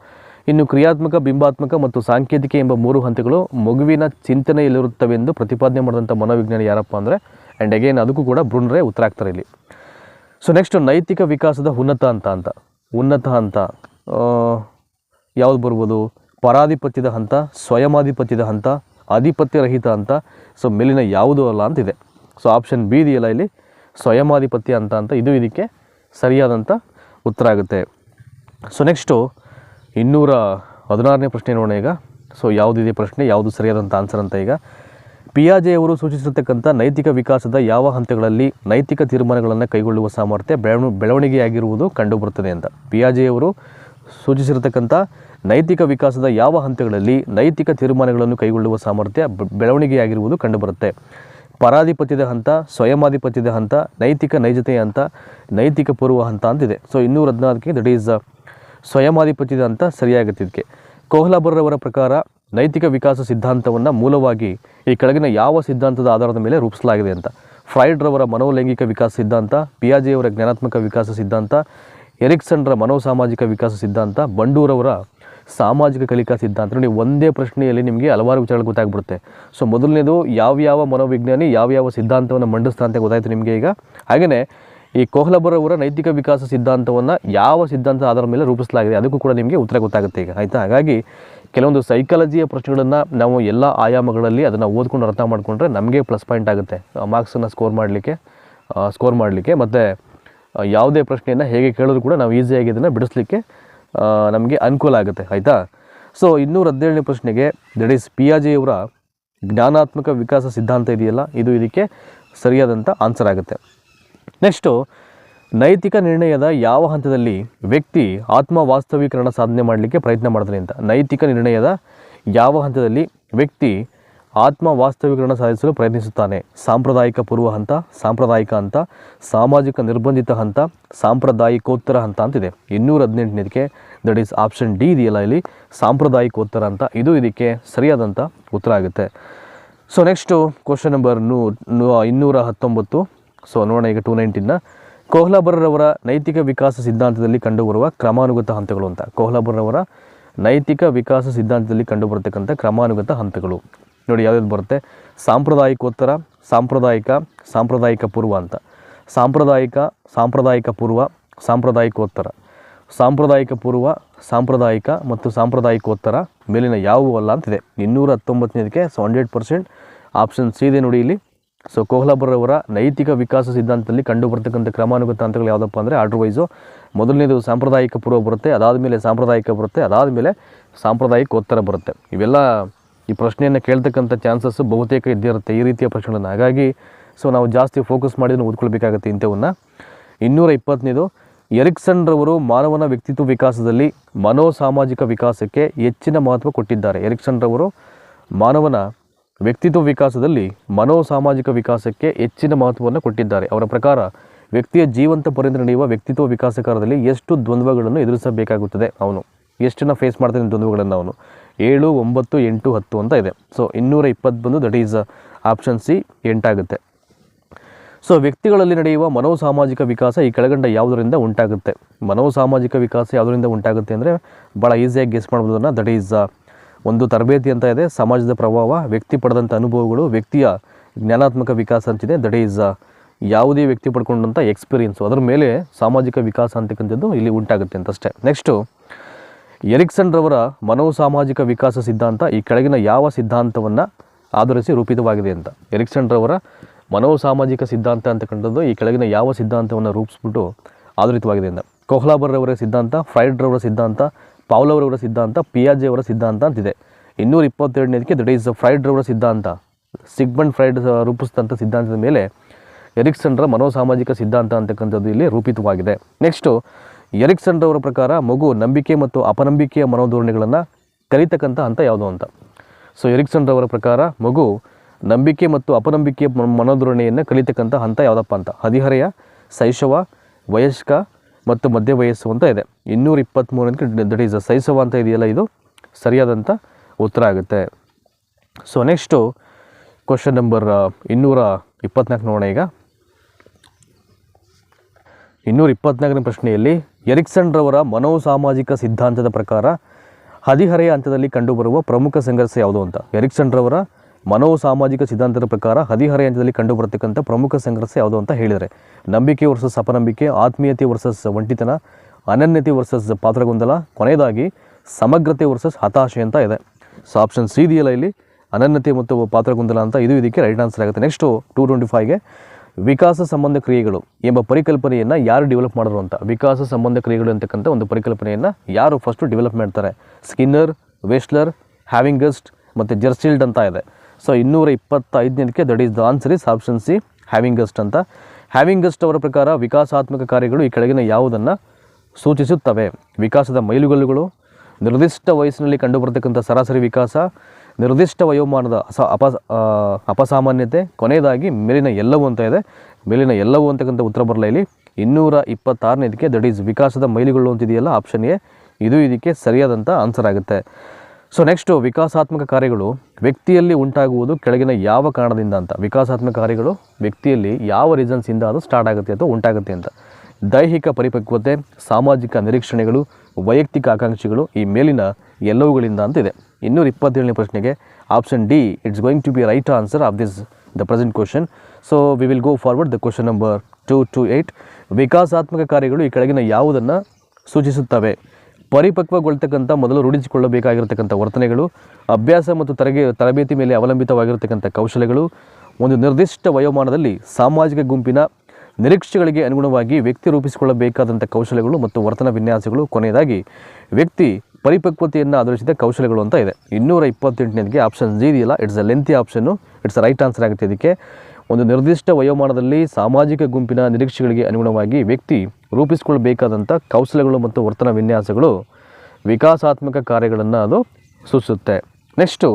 ಇನ್ನು ಕ್ರಿಯಾತ್ಮಕ, ಬಿಂಬಾತ್ಮಕ ಮತ್ತು ಸಾಂಕೇತಿಕ ಎಂಬ ಮೂರು ಹಂತಗಳು ಮಗುವಿನ ಚಿಂತನೆಯಲ್ಲಿರುತ್ತವೆಂದು ಪ್ರತಿಪಾದನೆ ಮಾಡಿದಂಥ ಮನೋವಿಜ್ಞಾನಿ ಯಾರಪ್ಪ ಅಂದರೆ ಆ್ಯಂಡ್ ಅಗೇನ್ ಅದಕ್ಕೂ ಕೂಡ ಬ್ರೂನರೇ ಉತ್ತರ ಆಗ್ತಾರೆ ಇಲ್ಲಿ. ಸೊ ನೆಕ್ಸ್ಟ್ ನೈತಿಕ ವಿಕಾಸದ ಉನ್ನತ ಹಂತ ಅಂತ. ಉನ್ನತ ಹಂತ ಯಾವ್ದು ಬರ್ಬೋದು? ಪರಾಧಿಪತ್ಯದ ಹಂತ, ಸ್ವಯಮಾಧಿಪತ್ಯದ ಹಂತ ಆಧಿಪತ್ಯರಹಿತ ಅಂತ. ಸೊ ಮೇಲಿನ ಯಾವುದೂ ಅಲ್ಲ ಅಂತಿದೆ. ಸೊ ಆಪ್ಷನ್ ಬಿ ಇದೆಯಲ್ಲ ಇಲ್ಲಿ? ಸ್ವಯಮಾಧಿಪತ್ಯ ಅಂತ ಅಂತ. ಇದು ಇದಕ್ಕೆ ಸರಿಯಾದಂಥ ಉತ್ತರ ಆಗುತ್ತೆ. ಸೊ ನೆಕ್ಸ್ಟು ಇನ್ನೂರ ಹದಿನಾರನೇ ಪ್ರಶ್ನೆ ನೋಡೋಣ ಈಗ. ಸೊ ಯಾವುದಿದೆ ಪ್ರಶ್ನೆ? ಯಾವುದು ಸರಿಯಾದಂಥ ಆನ್ಸರ್ ಅಂತ ಈಗ. ಪಿಯಾಜೆ ಅವರು ಸೂಚಿಸಿರ್ತಕ್ಕಂಥ ನೈತಿಕ ವಿಕಾಸದ ಯಾವ ಹಂತಗಳಲ್ಲಿ ನೈತಿಕ ತೀರ್ಮಾನಗಳನ್ನು ಕೈಗೊಳ್ಳುವ ಸಾಮರ್ಥ್ಯ ಬೆಳವ ಬೆಳವಣಿಗೆಯಾಗಿರುವುದು ಕಂಡುಬರುತ್ತದೆ ಅಂತ. ಪಿಯಾಜೆಯವರು ಸೂಚಿಸಿರತಕ್ಕಂಥ ನೈತಿಕ ವಿಕಾಸದ ಯಾವ ಹಂತಗಳಲ್ಲಿ ನೈತಿಕ ತೀರ್ಮಾನಗಳನ್ನು ಕೈಗೊಳ್ಳುವ ಸಾಮರ್ಥ್ಯ ಬೆಳವಣಿಗೆಯಾಗಿರುವುದು ಕಂಡುಬರುತ್ತೆ. ಪರಾಧಿಪತ್ಯದ ಹಂತ, ಸ್ವಯಮಾಧಿಪತ್ಯದ ಹಂತ, ನೈತಿಕ ನೈಜತೆಯ ಹಂತ, ನೈತಿಕ ಪೂರ್ವ ಹಂತ ಅಂತಿದೆ. ಸೊ, ಇನ್ನೂರ ಹದಿನಾಲ್ಕಕ್ಕೆ ದಟ್ ಈಸ್ ಸ್ವಯಮಾಧಿಪತ್ಯದ ಹಂತ ಸರಿಯಾಗುತ್ತೆ ಇದಕ್ಕೆ ಕೋಹ್ಲಾಬರ್ರವರ ಪ್ರಕಾರ ನೈತಿಕ ವಿಕಾಸ ಸಿದ್ಧಾಂತವನ್ನು ಮೂಲವಾಗಿ ಈ ಕೆಳಗಿನ ಯಾವ ಸಿದ್ಧಾಂತದ ಆಧಾರದ ಮೇಲೆ ರೂಪಿಸಲಾಗಿದೆ ಅಂತ. ಫ್ರೈಡ್ರವರ ಮನೋಲೈಂಗಿಕ ವಿಕಾಸ ಸಿದ್ಧಾಂತ ಪಿಯಾಜಿಯವರ ಜ್ಞಾನಾತ್ಮಕ ವಿಕಾಸ ಸಿದ್ಧಾಂತ ಎರಿಕ್ಸನ್ರ ಮನೋಸಾಮಾಜಿಕ ವಿಕಾಸ ಸಿದ್ಧಾಂತ ಬಂಡೂರವರ ಸಾಮಾಜಿಕ ಕಲಿಕಾ ಸಿದ್ಧಾಂತ. ನೋಡಿ, ಒಂದೇ ಪ್ರಶ್ನೆಯಲ್ಲಿ ನಿಮಗೆ ಹಲವಾರು ವಿಚಾರಗಳು ಗೊತ್ತಾಗ್ಬಿಡುತ್ತೆ. ಸೊ ಮೊದಲನೇದು ಯಾವ್ಯಾವ ಮನೋವಿಜ್ಞಾನಿ ಯಾವ್ಯಾವ ಸಿದ್ಧಾಂತವನ್ನು ಮಂಡಿಸ್ತಾ ಅಂತ ಗೊತ್ತಾಯಿತು ನಿಮಗೆ ಈಗ. ಹಾಗೆಯೇ ಈ ಕೋಹ್ಲಬರವರ ನೈತಿಕ ವಿಕಾಸ ಸಿದ್ಧಾಂತವನ್ನು ಯಾವ ಸಿದ್ಧಾಂತದ ಆಧಾರದ ಮೇಲೆ ರೂಪಿಸಲಾಗಿದೆ, ಅದಕ್ಕೂ ಕೂಡ ನಿಮಗೆ ಉತ್ತರ ಗೊತ್ತಾಗುತ್ತೆ ಈಗ. ಆಯಿತಾ? ಹಾಗಾಗಿ ಕೆಲವೊಂದು ಸೈಕಾಲಜಿಯ ಪ್ರಶ್ನೆಗಳನ್ನು ನಾವು ಎಲ್ಲ ಆಯಾಮಗಳಲ್ಲಿ ಅದನ್ನು ಓದ್ಕೊಂಡು ಅರ್ಥ ಮಾಡಿಕೊಂಡ್ರೆ ನಮಗೆ ಪ್ಲಸ್ ಪಾಯಿಂಟ್ ಆಗುತ್ತೆ. ಮಾರ್ಕ್ಸನ್ನು ಸ್ಕೋರ್ ಮಾಡಲಿಕ್ಕೆ ಸ್ಕೋರ್ ಮಾಡಲಿಕ್ಕೆ ಮತ್ತು ಯಾವುದೇ ಪ್ರಶ್ನೆಯನ್ನು ಹೇಗೆ ಕೇಳಿದ್ರು ಕೂಡ ನಾವು ಈಸಿಯಾಗಿ ಇದನ್ನು ಬಿಡಿಸ್ಲಿಕ್ಕೆ ನಮಗೆ ಅನುಕೂಲ ಆಗುತ್ತೆ. ಆಯಿತಾ? ಸೊ ಇನ್ನೂರ ಹದಿನೇಳನೇ ಪ್ರಶ್ನೆಗೆ ದಟ್ ಈಸ್ ಪಿಯಾಜೆಯವರ ಜ್ಞಾನಾತ್ಮಕ ವಿಕಾಸ ಸಿದ್ಧಾಂತ ಇದೆಯಲ್ಲ? ಇದು ಇದಕ್ಕೆ ಸರಿಯಾದಂಥ ಆನ್ಸರ್ ಆಗುತ್ತೆ. ನೆಕ್ಸ್ಟು ನೈತಿಕ ನಿರ್ಣಯದ ಯಾವ ಹಂತದಲ್ಲಿ ವ್ಯಕ್ತಿ ಆತ್ಮ ವಾಸ್ತವೀಕರಣ ಸಾಧನೆ ಮಾಡಲಿಕ್ಕೆ ಪ್ರಯತ್ನ ಮಾಡ್ತಾನೆ ಅಂತ. ನೈತಿಕ ನಿರ್ಣಯದ ಯಾವ ಹಂತದಲ್ಲಿ ವ್ಯಕ್ತಿ ಆತ್ಮ ವಾಸ್ತವೀಕರಣ ಸಾಧಿಸಲು ಪ್ರಯತ್ನಿಸುತ್ತಾನೆ. ಸಾಂಪ್ರದಾಯಿಕ ಪೂರ್ವ ಹಂತ, ಸಾಂಪ್ರದಾಯಿಕ ಹಂತ, ಸಾಮಾಜಿಕ ನಿರ್ಬಂಧಿತ ಹಂತ, ಸಾಂಪ್ರದಾಯಿಕೋತ್ತರ ಹಂತ ಅಂತಿದೆ ಇನ್ನೂರ ಹದಿನೆಂಟನೇದಕ್ಕೆ ದಟ್ ಈಸ್ ಆಪ್ಷನ್ ಡಿ ಇದೆಯಲ್ಲ ಇಲ್ಲಿ. ಸಾಂಪ್ರದಾಯಿಕೋತ್ತರ ಅಂತ. ಇದು ಇದಕ್ಕೆ ಸರಿಯಾದಂಥ ಉತ್ತರ ಆಗುತ್ತೆ. ಸೊ ನೆಕ್ಸ್ಟು ಕ್ವಶನ್ ನಂಬರ್ ನೂ ಇನ್ನೂರ ಹತ್ತೊಂಬತ್ತು. ಸೊ ನೋಡೋಣ ಈಗ ಟೂ ನೈನ್ಟೀನ್ನ ಕೋಹ್ಲಾಬರ್ರವರ ನೈತಿಕ ವಿಕಾಸ ಸಿದ್ಧಾಂತದಲ್ಲಿ ಕಂಡುಬರುವ ಕ್ರಮಾನುಗತ ಹಂತಗಳು ಅಂತ. ಕೋಹ್ಲಾಬರ್ರವರ ನೈತಿಕ ವಿಕಾಸ ಸಿದ್ಧಾಂತದಲ್ಲಿ ಕಂಡುಬರತಕ್ಕಂಥ ಕ್ರಮಾನುಗತ ಹಂತಗಳು. ನೋಡಿ ಯಾವ್ದು ಬರುತ್ತೆ? ಸಾಂಪ್ರದಾಯಿಕೋತ್ತರ, ಸಾಂಪ್ರದಾಯಿಕ ಸಾಂಪ್ರದಾಯಿಕ ಪೂರ್ವ ಅಂತ. ಸಾಂಪ್ರದಾಯಿಕ ಸಾಂಪ್ರದಾಯಿಕ ಪೂರ್ವ, ಸಾಂಪ್ರದಾಯಿಕೋತ್ತರ. ಸಾಂಪ್ರದಾಯಿಕ ಪೂರ್ವ, ಸಾಂಪ್ರದಾಯಿಕ ಮತ್ತು ಸಾಂಪ್ರದಾಯಿಕೋತ್ತರ ಮೇಲಿನ ಯಾವುವಲ್ಲ ಅಂತಿದೆ. ಇನ್ನೂರ ಹತ್ತೊಂಬತ್ತನೇದಕ್ಕೆ so hundred percent option C ಇದೆ ನೋಡಿ ಇಲ್ಲಿ. ಸೊ ಕೋಹ್ಲಾಪುರವರ ನೈತಿಕ ವಿಕಾಸ ಸಿದ್ಧಾಂತದಲ್ಲಿ ಕಂಡು ಬರ್ತಕ್ಕಂಥ ಕ್ರಮಾನುಗತ ಹಂತಗಳು ಯಾವುದಪ್ಪ ಅಂದರೆ ಆರ್ಡರ್ ವೈಸು ಮೊದಲನೇದು ಸಾಂಪ್ರದಾಯಿಕ ಪೂರ್ವ ಬರುತ್ತೆ ಅದಾದ ಮೇಲೆ ಸಾಂಪ್ರದಾಯಿಕ ಬರುತ್ತೆ ಅದಾದ ಮೇಲೆ ಸಾಂಪ್ರದಾಯಿಕ ಉತ್ತರ ಬರುತ್ತೆ. ಇವೆಲ್ಲ ಈ ಪ್ರಶ್ನೆಯನ್ನು ಕೇಳ್ತಕ್ಕಂಥ ಚಾನ್ಸಸ್ ಬಹುತೇಕ ಇದ್ದೇ ಇರುತ್ತೆ ಈ ರೀತಿಯ ಪ್ರಶ್ನೆಗಳನ್ನು. ಹಾಗಾಗಿ ಸೊ ನಾವು ಜಾಸ್ತಿ ಫೋಕಸ್ ಮಾಡಿ ಓದ್ಕೊಳ್ಬೇಕಾಗತ್ತೆ ಇಂಥವನ್ನು. ಇನ್ನೂರ ಇಪ್ಪತ್ತನೇದು ಎರಿಕ್ಸನ್ ರವರು ಮಾನವನ ವ್ಯಕ್ತಿತ್ವ ವಿಕಾಸದಲ್ಲಿ ಮನೋಸಾಮಾಜಿಕ ವಿಕಾಸಕ್ಕೆ ಹೆಚ್ಚಿನ ಮಹತ್ವ ಕೊಟ್ಟಿದ್ದಾರೆ. ಎರಿಕ್ಸನ್ ರವರು ಮಾನವನ ವ್ಯಕ್ತಿತ್ವ ವಿಕಾಸದಲ್ಲಿ ಮನೋಸಾಮಾಜಿಕ ವಿಕಾಸಕ್ಕೆ ಹೆಚ್ಚಿನ ಮಹತ್ವವನ್ನು ಕೊಟ್ಟಿದ್ದಾರೆ. ಅವರ ಪ್ರಕಾರ, ವ್ಯಕ್ತಿಯ ಜೀವಂತ ನಡೆಯುವ ವ್ಯಕ್ತಿತ್ವ ವಿಕಾಸಕಾರದಲ್ಲಿ ಎಷ್ಟು ದ್ವಂದ್ವಗಳನ್ನು ಎದುರಿಸಬೇಕಾಗುತ್ತದೆ? ಅವನು ಎಷ್ಟನ್ನು ಫೇಸ್ ಮಾಡ್ತಾನೆ ದ್ವಂದ್ವಗಳನ್ನು ಅವನು? ಏಳು, ಒಂಬತ್ತು, ಎಂಟು, ಹತ್ತು ಅಂತ ಇದೆ. ಸೊ ಇನ್ನೂರ ಇಪ್ಪತ್ತೊಂದು ದಟ್ ಈಸ್ ಆಪ್ಷನ್ ಸಿ ಎಂಟಾಗುತ್ತೆ ಸೊ ವ್ಯಕ್ತಿಗಳಲ್ಲಿ ನಡೆಯುವ ಮನೋಸಾಮಾಜಿಕ ವಿಕಾಸ ಈ ಕೆಳಗಂಡ ಯಾವುದರಿಂದ ಉಂಟಾಗುತ್ತೆ? ಮನೋಸಾಮಾಜಿಕ ವಿಕಾಸ ಯಾವುದರಿಂದ ಉಂಟಾಗುತ್ತೆ ಅಂದರೆ ಭಾಳ ಈಸಿಯಾಗಿ ಗೆಸ್ ಮಾಡ್ಬೋದನ್ನು ದಟ್ ಈಸ್ ಒಂದು ತರಬೇತಿ ಅಂತ ಇದೆ. ಸಮಾಜದ ಪ್ರಭಾವ, ವ್ಯಕ್ತಿ ಪಡೆದಂಥ ಅನುಭವಗಳು, ವ್ಯಕ್ತಿಯ ಜ್ಞಾನಾತ್ಮಕ ವಿಕಾಸ ಅಂತಿದೆ ದಟ್ ಈಸ್ ಯಾವುದೇ ವ್ಯಕ್ತಿ ಪಡ್ಕೊಂಡಂಥ ಎಕ್ಸ್ಪೀರಿಯನ್ಸು ಅದರ ಮೇಲೆ ಸಾಮಾಜಿಕ ವಿಕಾಸ ಅಂತಕ್ಕಂಥದ್ದು ಇಲ್ಲಿ ಉಂಟಾಗುತ್ತೆ ಅಂತಷ್ಟೇ ನೆಕ್ಸ್ಟು ಎರಿಕ್ಸನ್ ರವರ ಮನೋಸಾಮಾಜಿಕ ವಿಕಾಸ ಸಿದ್ಧಾಂತ ಈ ಕೆಳಗಿನ ಯಾವ ಸಿದ್ಧಾಂತವನ್ನು ಆಧರಿಸಿ ರೂಪಿತವಾಗಿದೆ ಅಂತ. ಎರಿಕ್ಸನ್ ರವರ ಮನೋಸಾಮಾಜಿಕ ಸಿದ್ಧಾಂತ ಅಂತಕ್ಕಂಥದ್ದು ಈ ಕೆಳಗಿನ ಯಾವ ಸಿದ್ಧಾಂತವನ್ನು ರೂಪಿಸ್ಬಿಟ್ಟು ಆಧರಿತವಾಗಿದೆ ಅಂತ. ಕೊಹ್ಲಾಬರ್ರವರ ಸಿದ್ಧಾಂತ ಫ್ರೈಡ್ರವರ ಸಿದ್ಧಾಂತ ಪಾವ್ಲವರವರ ಸಿದ್ಧಾಂತ ಪಿಯಾಜೆ ಅವರ ಸಿದ್ಧಾಂತ ಅಂತಿದೆ. ಇನ್ನೂರ ಇಪ್ಪತ್ತೆರಡನೇದಕ್ಕೆ ದಟ್ ಈಸ್ ಫ್ರೈಡ್ ರವರ ಸಿದ್ಧಾಂತ ಸಿಗ್ಮಂಡ್ ಫ್ರೈಡ್ ರೂಪಿಸಿದಂಥ ಸಿದ್ಧಾಂತದ ಮೇಲೆ ಎರಿಕ್ಸನ್ರ ಮನೋಸಾಮಾಜಿಕ ಸಿದ್ಧಾಂತ ಅಂತಕ್ಕಂಥದ್ದು ಇಲ್ಲಿ ರೂಪಿತವಾಗಿದೆ. ನೆಕ್ಸ್ಟು ಎರಿಕ್ಸನ್ರವರ ಪ್ರಕಾರ ಮಗು ನಂಬಿಕೆ ಮತ್ತು ಅಪನಂಬಿಕೆಯ ಮನೋಧೋರಣೆಗಳನ್ನು ಕಲಿತಕ್ಕಂಥ ಹಂತ ಯಾವುದು ಅಂತ. ಸೊ ಎರಿಕ್ಸನ್ರವರ ಪ್ರಕಾರ ಮಗು ನಂಬಿಕೆ ಮತ್ತು ಅಪನಂಬಿಕೆಯ ಮನೋಧೋರಣೆಯನ್ನು ಕಲಿತಕ್ಕಂಥ ಹಂತ ಯಾವುದಪ್ಪ ಅಂತ? ಹದಿಹರೆಯ, ಶೈಶವ, ವಯಸ್ಕ ಮತ್ತು ಮಧ್ಯ ವಯಸ್ಸು ಅಂತ ಇದೆ. ಇನ್ನೂರ ಇಪ್ಪತ್ತ್ಮೂರಕ್ಕೆ ದಟ್ ಈಸ್ ಸೈಸವ ಅಂತ ಇದೆಯಲ್ಲ ಇದು? ಸರಿಯಾದಂಥ ಉತ್ತರ ಆಗುತ್ತೆ. ಸೊ ನೆಕ್ಸ್ಟು ಕ್ವಶನ್ ನಂಬರ್ ಇನ್ನೂರ ಇಪ್ಪತ್ನಾಲ್ಕು ನೋಡೋಣ ಈಗ. ಇನ್ನೂರ ಇಪ್ಪತ್ನಾಲ್ಕನೇ ಪ್ರಶ್ನೆಯಲ್ಲಿ ಎರಿಕ್ಸನ್ ರವರ ಮನೋಸಾಮಾಜಿಕ ಸಿದ್ಧಾಂತದ ಪ್ರಕಾರ ಹದಿಹರೆಯ ಹಂತದಲ್ಲಿ ಕಂಡುಬರುವ ಪ್ರಮುಖ ಸಂಘರ್ಷ ಯಾವುದು ಅಂತ? ಎರಿಕ್ಸನ್ ರವರ ಮನೋಸಾಮಾಜಿಕ ಸಿದ್ಧಾಂತದ ಪ್ರಕಾರ ಹದಿಹರೆಯ ಹಂತದಲ್ಲಿ ಕಂಡುಬರತಕ್ಕಂಥ ಪ್ರಮುಖ ಸಂಘರ್ಷ ಯಾವುದು ಅಂತ ಹೇಳಿದರೆ, ನಂಬಿಕೆ ವರ್ಸಸ್ ಅಪನಂಬಿಕೆ, ಆತ್ಮೀಯತೆ ವರ್ಸಸ್ ಒಂಟಿತನ, ಅನನ್ಯತೆ ವರ್ಸಸ್ ಪಾತ್ರಗೊಂದಲ, ಕೊನೆಯದಾಗಿ ಸಮಗ್ರತೆ ವರ್ಸಸ್ ಹತಾಶೆ ಅಂತ ಇದೆ. ಸೊ ಆಪ್ಷನ್ ಸಿ ಇದೆಯಲ್ಲ ಇಲ್ಲಿ, ಅನನ್ಯತೆ ಮತ್ತು ಪಾತ್ರಗೊಂದಲ ಅಂತ ಇದು ಇದಕ್ಕೆ ರೈಟ್ ಆನ್ಸರ್ ಆಗುತ್ತೆ. ನೆಕ್ಸ್ಟು ಟೂ ಟ್ವೆಂಟಿ ಫೈವ್ಗೆ ವಿಕಾಸ ಸಂಬಂಧ ಕ್ರಿಯೆಗಳು ಎಂಬ ಪರಿಕಲ್ಪನೆಯನ್ನು ಯಾರು ಡೆವಲಪ್ ಮಾಡೋರು ಅಂತ. ವಿಕಾಸ ಸಂಬಂಧ ಕ್ರಿಯೆಗಳು ಅಂತಕ್ಕಂಥ ಒಂದು ಪರಿಕಲ್ಪನೆಯನ್ನು ಯಾರು ಫಸ್ಟು ಡೆವಲಪ್ ಮಾಡ್ತಾರೆ? ಸ್ಕಿನ್ನರ್ ವೇಸ್ಲರ್ ಹ್ಯಾವಿಂಗಸ್ಟ್ ಮತ್ತು ಜರ್ಸಿಲ್ಡ್ ಅಂತ ಇದೆ. ಸೊ ಇನ್ನೂರ ಇಪ್ಪತ್ತೈದನೇದಕ್ಕೆ that is the answer is option C Havighurst ಅಂತ. ಹ್ಯಾವಿಂಗಸ್ಟ್ ಅವರ ಪ್ರಕಾರ ವಿಕಾಸಾತ್ಮಕ ಕಾರ್ಯಗಳು ಈ ಕೆಳಗಿನ ಯಾವುದನ್ನು ಸೂಚಿಸುತ್ತವೆ. ವಿಕಾಸದ ಮೈಲುಗಲ್ಲುಗಳು, ನಿರ್ದಿಷ್ಟ ವಯಸ್ಸಿನಲ್ಲಿ ಕಂಡುಬರತಕ್ಕಂಥ ಸರಾಸರಿ ವಿಕಾಸ, ನಿರ್ದಿಷ್ಟ ವಯೋಮಾನದ ಅಸ ಅಪ ಅಪಸಾಮಾನ್ಯತೆ, ಕೊನೆಯದಾಗಿ ಮೇಲಿನ ಎಲ್ಲವೂ ಅಂತ ಇದೆ. ಮೇಲಿನ ಎಲ್ಲವೂ ಅಂತಕ್ಕಂಥ ಉತ್ತರ ಬರಲ ಇಲ್ಲಿ. ಇನ್ನೂರ ಇಪ್ಪತ್ತಾರನೇದಕ್ಕೆ ದಟ್ ಈಸ್ ವಿಕಾಸದ ಮೈಲುಗಳು ಅಂತಿದೆಯಲ್ಲ ಆಪ್ಷನ್ ಎ ಇದು ಇದಕ್ಕೆ ಸರಿಯಾದಂಥ ಆನ್ಸರ್ ಆಗುತ್ತೆ. ಸೊ ನೆಕ್ಸ್ಟು ವಿಕಾಸಾತ್ಮಕ ಕಾರ್ಯಗಳು ವ್ಯಕ್ತಿಯಲ್ಲಿ ಉಂಟಾಗುವುದು ಕೆಳಗಿನ ಯಾವ ಕಾರಣದಿಂದ ಅಂತ? ವಿಕಾಸಾತ್ಮಕ ಕಾರ್ಯಗಳು ವ್ಯಕ್ತಿಯಲ್ಲಿ ಯಾವ ರೀಸನ್ಸಿಂದ ಅದು ಸ್ಟಾರ್ಟ್ ಆಗುತ್ತೆ ಅಥವಾ ಉಂಟಾಗುತ್ತೆ ಅಂತ. ದೈಹಿಕ ಪರಿಪಕ್ವತೆ, ಸಾಮಾಜಿಕ ನಿರೀಕ್ಷಣೆಗಳು, ವೈಯಕ್ತಿಕ ಆಕಾಂಕ್ಷೆಗಳು ಈ ಮೇಲಿನ ಎಲ್ಲವುಗಳಿಂದ ಅಂತಿದೆ ಇನ್ನೂರ ಇಪ್ಪತ್ತೇಳನೇ ಪ್ರಶ್ನೆಗೆ option D it's going to be right answer of this the present question so we will go forward the question number two two eight ವಿಕಾಸಾತ್ಮಕ ಕಾರ್ಯಗಳು ಈ ಕೆಳಗಿನ ಯಾವುದನ್ನು ಸೂಚಿಸುತ್ತವೆ? ಪರಿಪಕ್ವಗೊಳ್ತಕ್ಕಂಥ ಮೊದಲು ರೂಢಿಸಿಕೊಳ್ಳಬೇಕಾಗಿರತಕ್ಕಂಥ ವರ್ತನೆಗಳು, ಅಭ್ಯಾಸ ಮತ್ತು ತರಗೆ, ತರಬೇತಿ ಮೇಲೆ ಅವಲಂಬಿತವಾಗಿರತಕ್ಕಂಥ ಕೌಶಲ್ಯಗಳು ಒಂದು ನಿರ್ದಿಷ್ಟ ವಯೋಮಾನದಲ್ಲಿ ಸಾಮಾಜಿಕ ಗುಂಪಿನ ನಿರೀಕ್ಷೆಗಳಿಗೆ ಅನುಗುಣವಾಗಿ ವ್ಯಕ್ತಿ ರೂಪಿಸಿಕೊಳ್ಳಬೇಕಾದಂಥ ಕೌಶಲ್ಯಗಳು ಮತ್ತು ವರ್ತನ ವಿನ್ಯಾಸಗಳು. ಕೊನೆಯದಾಗಿ, ವ್ಯಕ್ತಿ ಪರಿಪಕ್ವತೆಯನ್ನು ಆಧರಿಸಿದ ಕೌಶಲ್ಯಗಳು ಅಂತ ಇದೆ. ಇನ್ನೂರ ಇಪ್ಪತ್ತೆಂಟನೇದಕ್ಕೆ ಆಪ್ಷನ್ ಜಿ ಇದೆಯಲ್ಲ, it's a lengthy option, it's right answer ಆಗುತ್ತೆ ಇದಕ್ಕೆ. ಒಂದು ನಿರ್ದಿಷ್ಟ ವಯೋಮಾನದಲ್ಲಿ ಸಾಮಾಜಿಕ ಗುಂಪಿನ ನಿರೀಕ್ಷೆಗಳಿಗೆ ಅನುಗುಣವಾಗಿ ವ್ಯಕ್ತಿ ರೂಪಿಸಿಕೊಳ್ಳಬೇಕಾದಂಥ ಕೌಶಲ್ಯಗಳು ಮತ್ತು ವರ್ತನ ವಿನ್ಯಾಸಗಳು ವಿಕಾಸಾತ್ಮಕ ಕಾರ್ಯಗಳನ್ನು ಅದು ಸೂಚಿಸುತ್ತೆ. ನೆಕ್ಸ್ಟು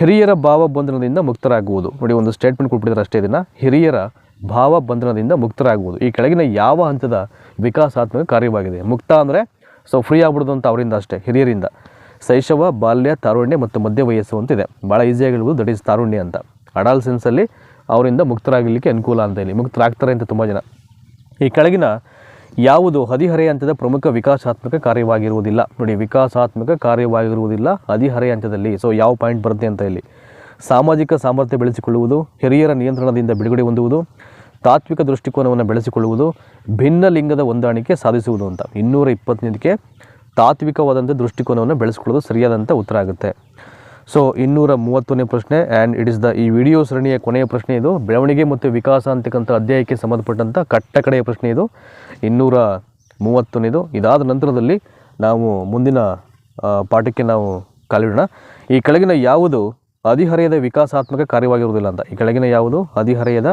ಹಿರಿಯರ ಭಾವಬಂಧನದಿಂದ ಮುಕ್ತರಾಗುವುದು. ನೋಡಿ, ಒಂದು ಸ್ಟೇಟ್ಮೆಂಟ್ ಕೊಟ್ಬಿಟ್ಟಿದ್ದಾರೆ ಅಷ್ಟೇ ದಿನ ಹಿರಿಯರ ಭಾವಬಂಧನದಿಂದ ಮುಕ್ತರಾಗುವುದು. ಈ ಕೆಳಗಿನ ಯಾವ ಹಂತದ ವಿಕಾಸಾತ್ಮಕ ಕಾರ್ಯವಾಗಿದೆ? ಮುಕ್ತ ಅಂದರೆ, ಸೊ ಫ್ರೀ ಆಗ್ಬಿಡೋದು ಅಂತ ಅವರಿಂದ ಅಷ್ಟೇ, ಹಿರಿಯರಿಂದ. ಶೈಶವ, ಬಾಲ್ಯ, ತಾರುಣ್ಯ ಮತ್ತು ಮಧ್ಯ ವಯಸ್ಸು ಅಂತಿದೆ ಭಾಳ ಈಸಿಯಾಗಿ ಹೇಳ್ಬೋದು ದಟ್ ಈಸ್ ತಾರುಣ್ಯ ಅಂತ. ಅಡಾಲ್ ಸೆನ್ಸಲ್ಲಿ ಅವರಿಂದ ಮುಕ್ತರಾಗಲಿಕ್ಕೆ ಅನುಕೂಲ ಅಂತ ಇಲ್ಲಿ. ಮುಕ್ತರಾಗ್ತಾರೆ ಅಂತ ತುಂಬ ಜನ. ಈ ಕೆಳಗಿನ ಯಾವುದು ಹದಿಹರೆಯ ಹಂತದ ಪ್ರಮುಖ ವಿಕಾಸಾತ್ಮಕ ಕಾರ್ಯವಾಗಿರುವುದಿಲ್ಲ. ನೋಡಿ, ವಿಕಾಸಾತ್ಮಕ ಕಾರ್ಯವಾಗಿರುವುದಿಲ್ಲ ಹದಿಹರೆಯ ಹಂತದಲ್ಲಿ ಸೊ ಯಾವ ಪಾಯಿಂಟ್ ಬರುತ್ತೆ ಅಂತ ಇಲ್ಲಿ ಸಾಮಾಜಿಕ ಸಾಮರ್ಥ್ಯ ಬೆಳೆಸಿಕೊಳ್ಳುವುದು, ಹಿರಿಯರ ನಿಯಂತ್ರಣದಿಂದ ಬಿಡುಗಡೆ ಹೊಂದುವುದು, ತಾತ್ವಿಕ ದೃಷ್ಟಿಕೋನವನ್ನು ಬೆಳೆಸಿಕೊಳ್ಳುವುದು, ಭಿನ್ನ ಲಿಂಗದ ಹೊಂದಾಣಿಕೆ ಸಾಧಿಸುವುದು ಅಂತ. ಇನ್ನೂರ ಇಪ್ಪತ್ತನೇದಕ್ಕೆ ತಾತ್ವಿಕವಾದಂಥ ದೃಷ್ಟಿಕೋನವನ್ನು ಬೆಳೆಸಿಕೊಳ್ಳೋದು ಸರಿಯಾದಂಥ ಉತ್ತರ ಆಗುತ್ತೆ. ಸೊ ಇನ್ನೂರ ಮೂವತ್ತನೇ ಪ್ರಶ್ನೆ ಆ್ಯಂಡ್ ಇಟ್ ಇಸ್ ದ ಈ ವಿಡಿಯೋ ಸರಣಿಯ ಕೊನೆಯ ಪ್ರಶ್ನೆ ಇದು. ಬೆಳವಣಿಗೆ ಮತ್ತು ವಿಕಾಸ ಅಂತಕ್ಕಂಥ ಅಧ್ಯಾಯಕ್ಕೆ ಸಂಬಂಧಪಟ್ಟಂಥ ಕಟ್ಟ ಕಡೆಯ ಪ್ರಶ್ನೆ ಇದು. ಇನ್ನೂರ ಮೂವತ್ತನೇದು ಇದಾದ ನಂತರದಲ್ಲಿ ನಾವು ಮುಂದಿನ ಪಾಠಕ್ಕೆ ನಾವು ಕಾಲಿಡೋಣ ಈ ಕೆಳಗಿನ ಯಾವುದು ಅಧಿಹರೆಯದ ವಿಕಾಸಾತ್ಮಕ ಕಾರ್ಯವಾಗಿರುವುದಿಲ್ಲ ಅಂತ. ಈ ಕೆಳಗಿನ ಯಾವುದು ಅಧಿಹರೆಯದ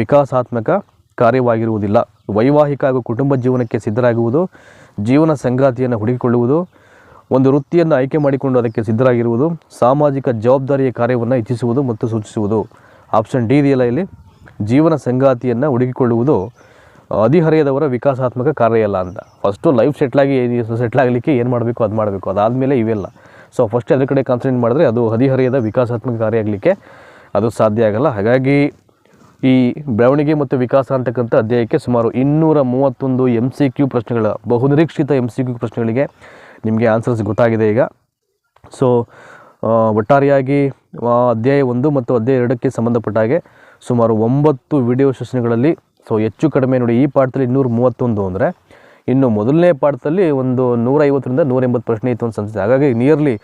ವಿಕಾಸಾತ್ಮಕ ಕಾರ್ಯವಾಗಿರುವುದಿಲ್ಲ. ವೈವಾಹಿಕ ಹಾಗೂ ಕುಟುಂಬ ಜೀವನಕ್ಕೆ ಸಿದ್ಧರಾಗುವುದು, ಜೀವನ ಸಂಗಾತಿಯನ್ನು ಹುಡುಕಿಕೊಳ್ಳುವುದು ಒಂದು ವೃತ್ತಿಯನ್ನು ಆಯ್ಕೆ ಮಾಡಿಕೊಂಡು ಅದಕ್ಕೆ ಸಿದ್ಧರಾಗಿರುವುದು, ಸಾಮಾಜಿಕ ಜವಾಬ್ದಾರಿಯ ಕಾರ್ಯವನ್ನು ಹೆಚ್ಚಿಸುವುದು ಮತ್ತು ಸೂಚಿಸುವುದು. ಆಪ್ಷನ್ ಡಿ ಇದೆಯಲ್ಲ ಇಲ್ಲಿ. ಜೀವನ ಸಂಗಾತಿಯನ್ನು ಹುಡುಕಿಕೊಳ್ಳುವುದು ಹದಿಹರೆಯದವರ ವಿಕಾಸಾತ್ಮಕ ಕಾರ್ಯ ಅಲ್ಲ ಅಂತ ಫಸ್ಟು ಲೈಫ್ ಸೆಟ್ಲಾಗಿ ಸೆಟ್ಲ್ ಆಗಲಿಕ್ಕೆ ಏನು ಮಾಡಬೇಕು, ಅದು ಮಾಡಬೇಕು. ಅದಾದಮೇಲೆ ಇವೆಲ್ಲ. ಸೊ ಫಸ್ಟ್ ಅದರ ಕಡೆ ಕಾನ್ಸಂಟ್ರೇಟ್ ಮಾಡಿದ್ರೆ ಅದು ಹದಿಹರೆಯದ ವಿಕಾಸಾತ್ಮಕ ಕಾರ್ಯ ಆಗಲಿಕ್ಕೆ ಅದು ಸಾಧ್ಯ ಆಗಲ್ಲ. ಹಾಗಾಗಿ ಈ ಬೆಳವಣಿಗೆ ಮತ್ತು ವಿಕಾಸ ಅಂತಕ್ಕಂಥ ಅಧ್ಯಾಯಕ್ಕೆ ಸುಮಾರು ಇನ್ನೂರ ಮೂವತ್ತೊಂದು ಎಂ ಸಿ ಕ್ಯೂ ಪ್ರಶ್ನೆಗಳ ಬಹುನಿರೀಕ್ಷಿತ ಎಂ ಸಿ ಕ್ಯೂ ಪ್ರಶ್ನೆಗಳಿಗೆ ನಿಮಗೆ ಆನ್ಸರ್ಸ್ ಗೊತ್ತಾಗಿದೆ ಈಗ. ಸೊ ಒಟ್ಟಾರೆಯಾಗಿ ಅಧ್ಯಾಯ ಒಂದು ಮತ್ತು ಅಧ್ಯಾಯ ಎರಡಕ್ಕೆ ಸಂಬಂಧಪಟ್ಟ ಹಾಗೆ ಸುಮಾರು ಒಂಬತ್ತು ವಿಡಿಯೋ ಸೆಷನ್ಗಳಲ್ಲಿ ಸೊ ಹೆಚ್ಚು ಕಡಿಮೆ ನೋಡಿ ಈ ಪಾಠದಲ್ಲಿ ಇನ್ನೂರ ಮೂವತ್ತೊಂದು ಅಂದರೆ, ಇನ್ನು ಮೊದಲನೇ ಪಾಠದಲ್ಲಿ ಒಂದು ನೂರ ಐವತ್ತರಿಂದ ನೂರ ಎಂಬತ್ತು ಪ್ರಶ್ನೆ ಇತ್ತು ಅಂತ ಅನಿಸುತ್ತೆ. ಹಾಗಾಗಿ ನಿಯರ್ಲಿ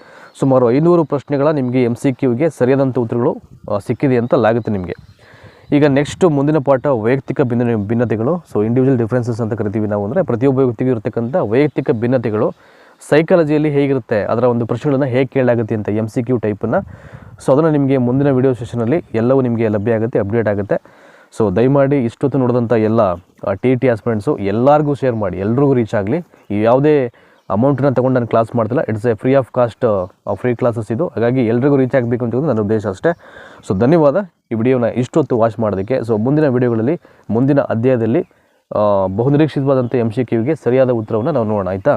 ಸುಮಾರು ಐನೂರು ಪ್ರಶ್ನೆಗಳ ನಿಮಗೆ ಎಂ ಸಿ ಕ್ಯೂಗೆ ಸರಿಯಾದಂಥ ಉತ್ತರಗಳು ಸಿಕ್ಕಿದೆ ಅಂತ ಲಾಗುತ್ತೆ ನಿಮಗೆ. ಈಗ ನೆಕ್ಸ್ಟ್ ಮುಂದಿನ ಪಾಠ ವೈಯಕ್ತಿಕ ಭಿನ್ನ, ಭಿನ್ನತೆಗಳು. ಸೊ ಇಂಡಿವಿಜುವಲ್ ಡಿಫ್ರೆನ್ಸಸ್ ಅಂತ ಕರಿತೀವಿ ನಾವು ಅಂದರೆ, ಪ್ರತಿಯೊಬ್ಬ ವ್ಯಕ್ತಿಗೂ ಇರತಕ್ಕಂಥ ವೈಯಕ್ತಿಕ ಭಿನ್ನತೆಗಳು. ಸೈಕಾಲಜಿಯಲ್ಲಿ ಹೇಗಿರುತ್ತೆ? ಅದರ ಒಂದು ಪ್ರಶ್ನೆಗಳನ್ನು ಹೇಗೆ ಕೇಳಾಗುತ್ತೆ ಅಂತ ಎಂ ಸಿ ಕ್ಯೂ ಟೈಪನ್ನು ಸೊ ಅದನ್ನು ನಿಮಗೆ ಮುಂದಿನ ವಿಡಿಯೋ ಸೆಷನಲ್ಲಿ ಎಲ್ಲವೂ ನಿಮಗೆ ಲಭ್ಯ ಆಗುತ್ತೆ ಅಪ್ಡೇಟ್ ಆಗುತ್ತೆ. ಸೊ ದಯಮಾಡಿ ಇಷ್ಟೊತ್ತು ನೋಡಿದಂಥ ಎಲ್ಲ ಟಿ ಟಿ ಆಸ್ಪೆಂಟ್ಸು ಎಲ್ಲರಿಗೂ ಶೇರ್ ಮಾಡಿ, ಎಲ್ರಿಗೂ ರೀಚ್ ಆಗಲಿ. ಈ ಯಾವುದೇ ಅಮೌಂಟನ್ನು ತೊಗೊಂಡು ನಾನು ಕ್ಲಾಸ್ ಮಾಡ್ತಿಲ್ಲ it's a free of cost free classes ಇದು. ಹಾಗಾಗಿ ಎಲ್ರಿಗೂ ರೀಚ್ ಆಗಬೇಕು ಅಂತ ನನ್ನ ಉದ್ದೇಶ ಅಷ್ಟೇ. ಸೊ ಧನ್ಯವಾದ ಈ ವಿಡಿಯೋನ ಇಷ್ಟೊತ್ತು ವಾಚ್ ಮಾಡೋದಕ್ಕೆ ಸೊ ಮುಂದಿನ ವಿಡಿಯೋಗಳಲ್ಲಿ ಮುಂದಿನ ಅಧ್ಯಾಯದಲ್ಲಿ ಬಹುನಿರೀಕ್ಷಿತವಾದಂಥ ಎಂ ಸಿ ಕ್ಯೂಗೆ ಸರಿಯಾದ ಉತ್ತರವನ್ನು ನಾವು ನೋಡೋಣ, ಆಯಿತಾ?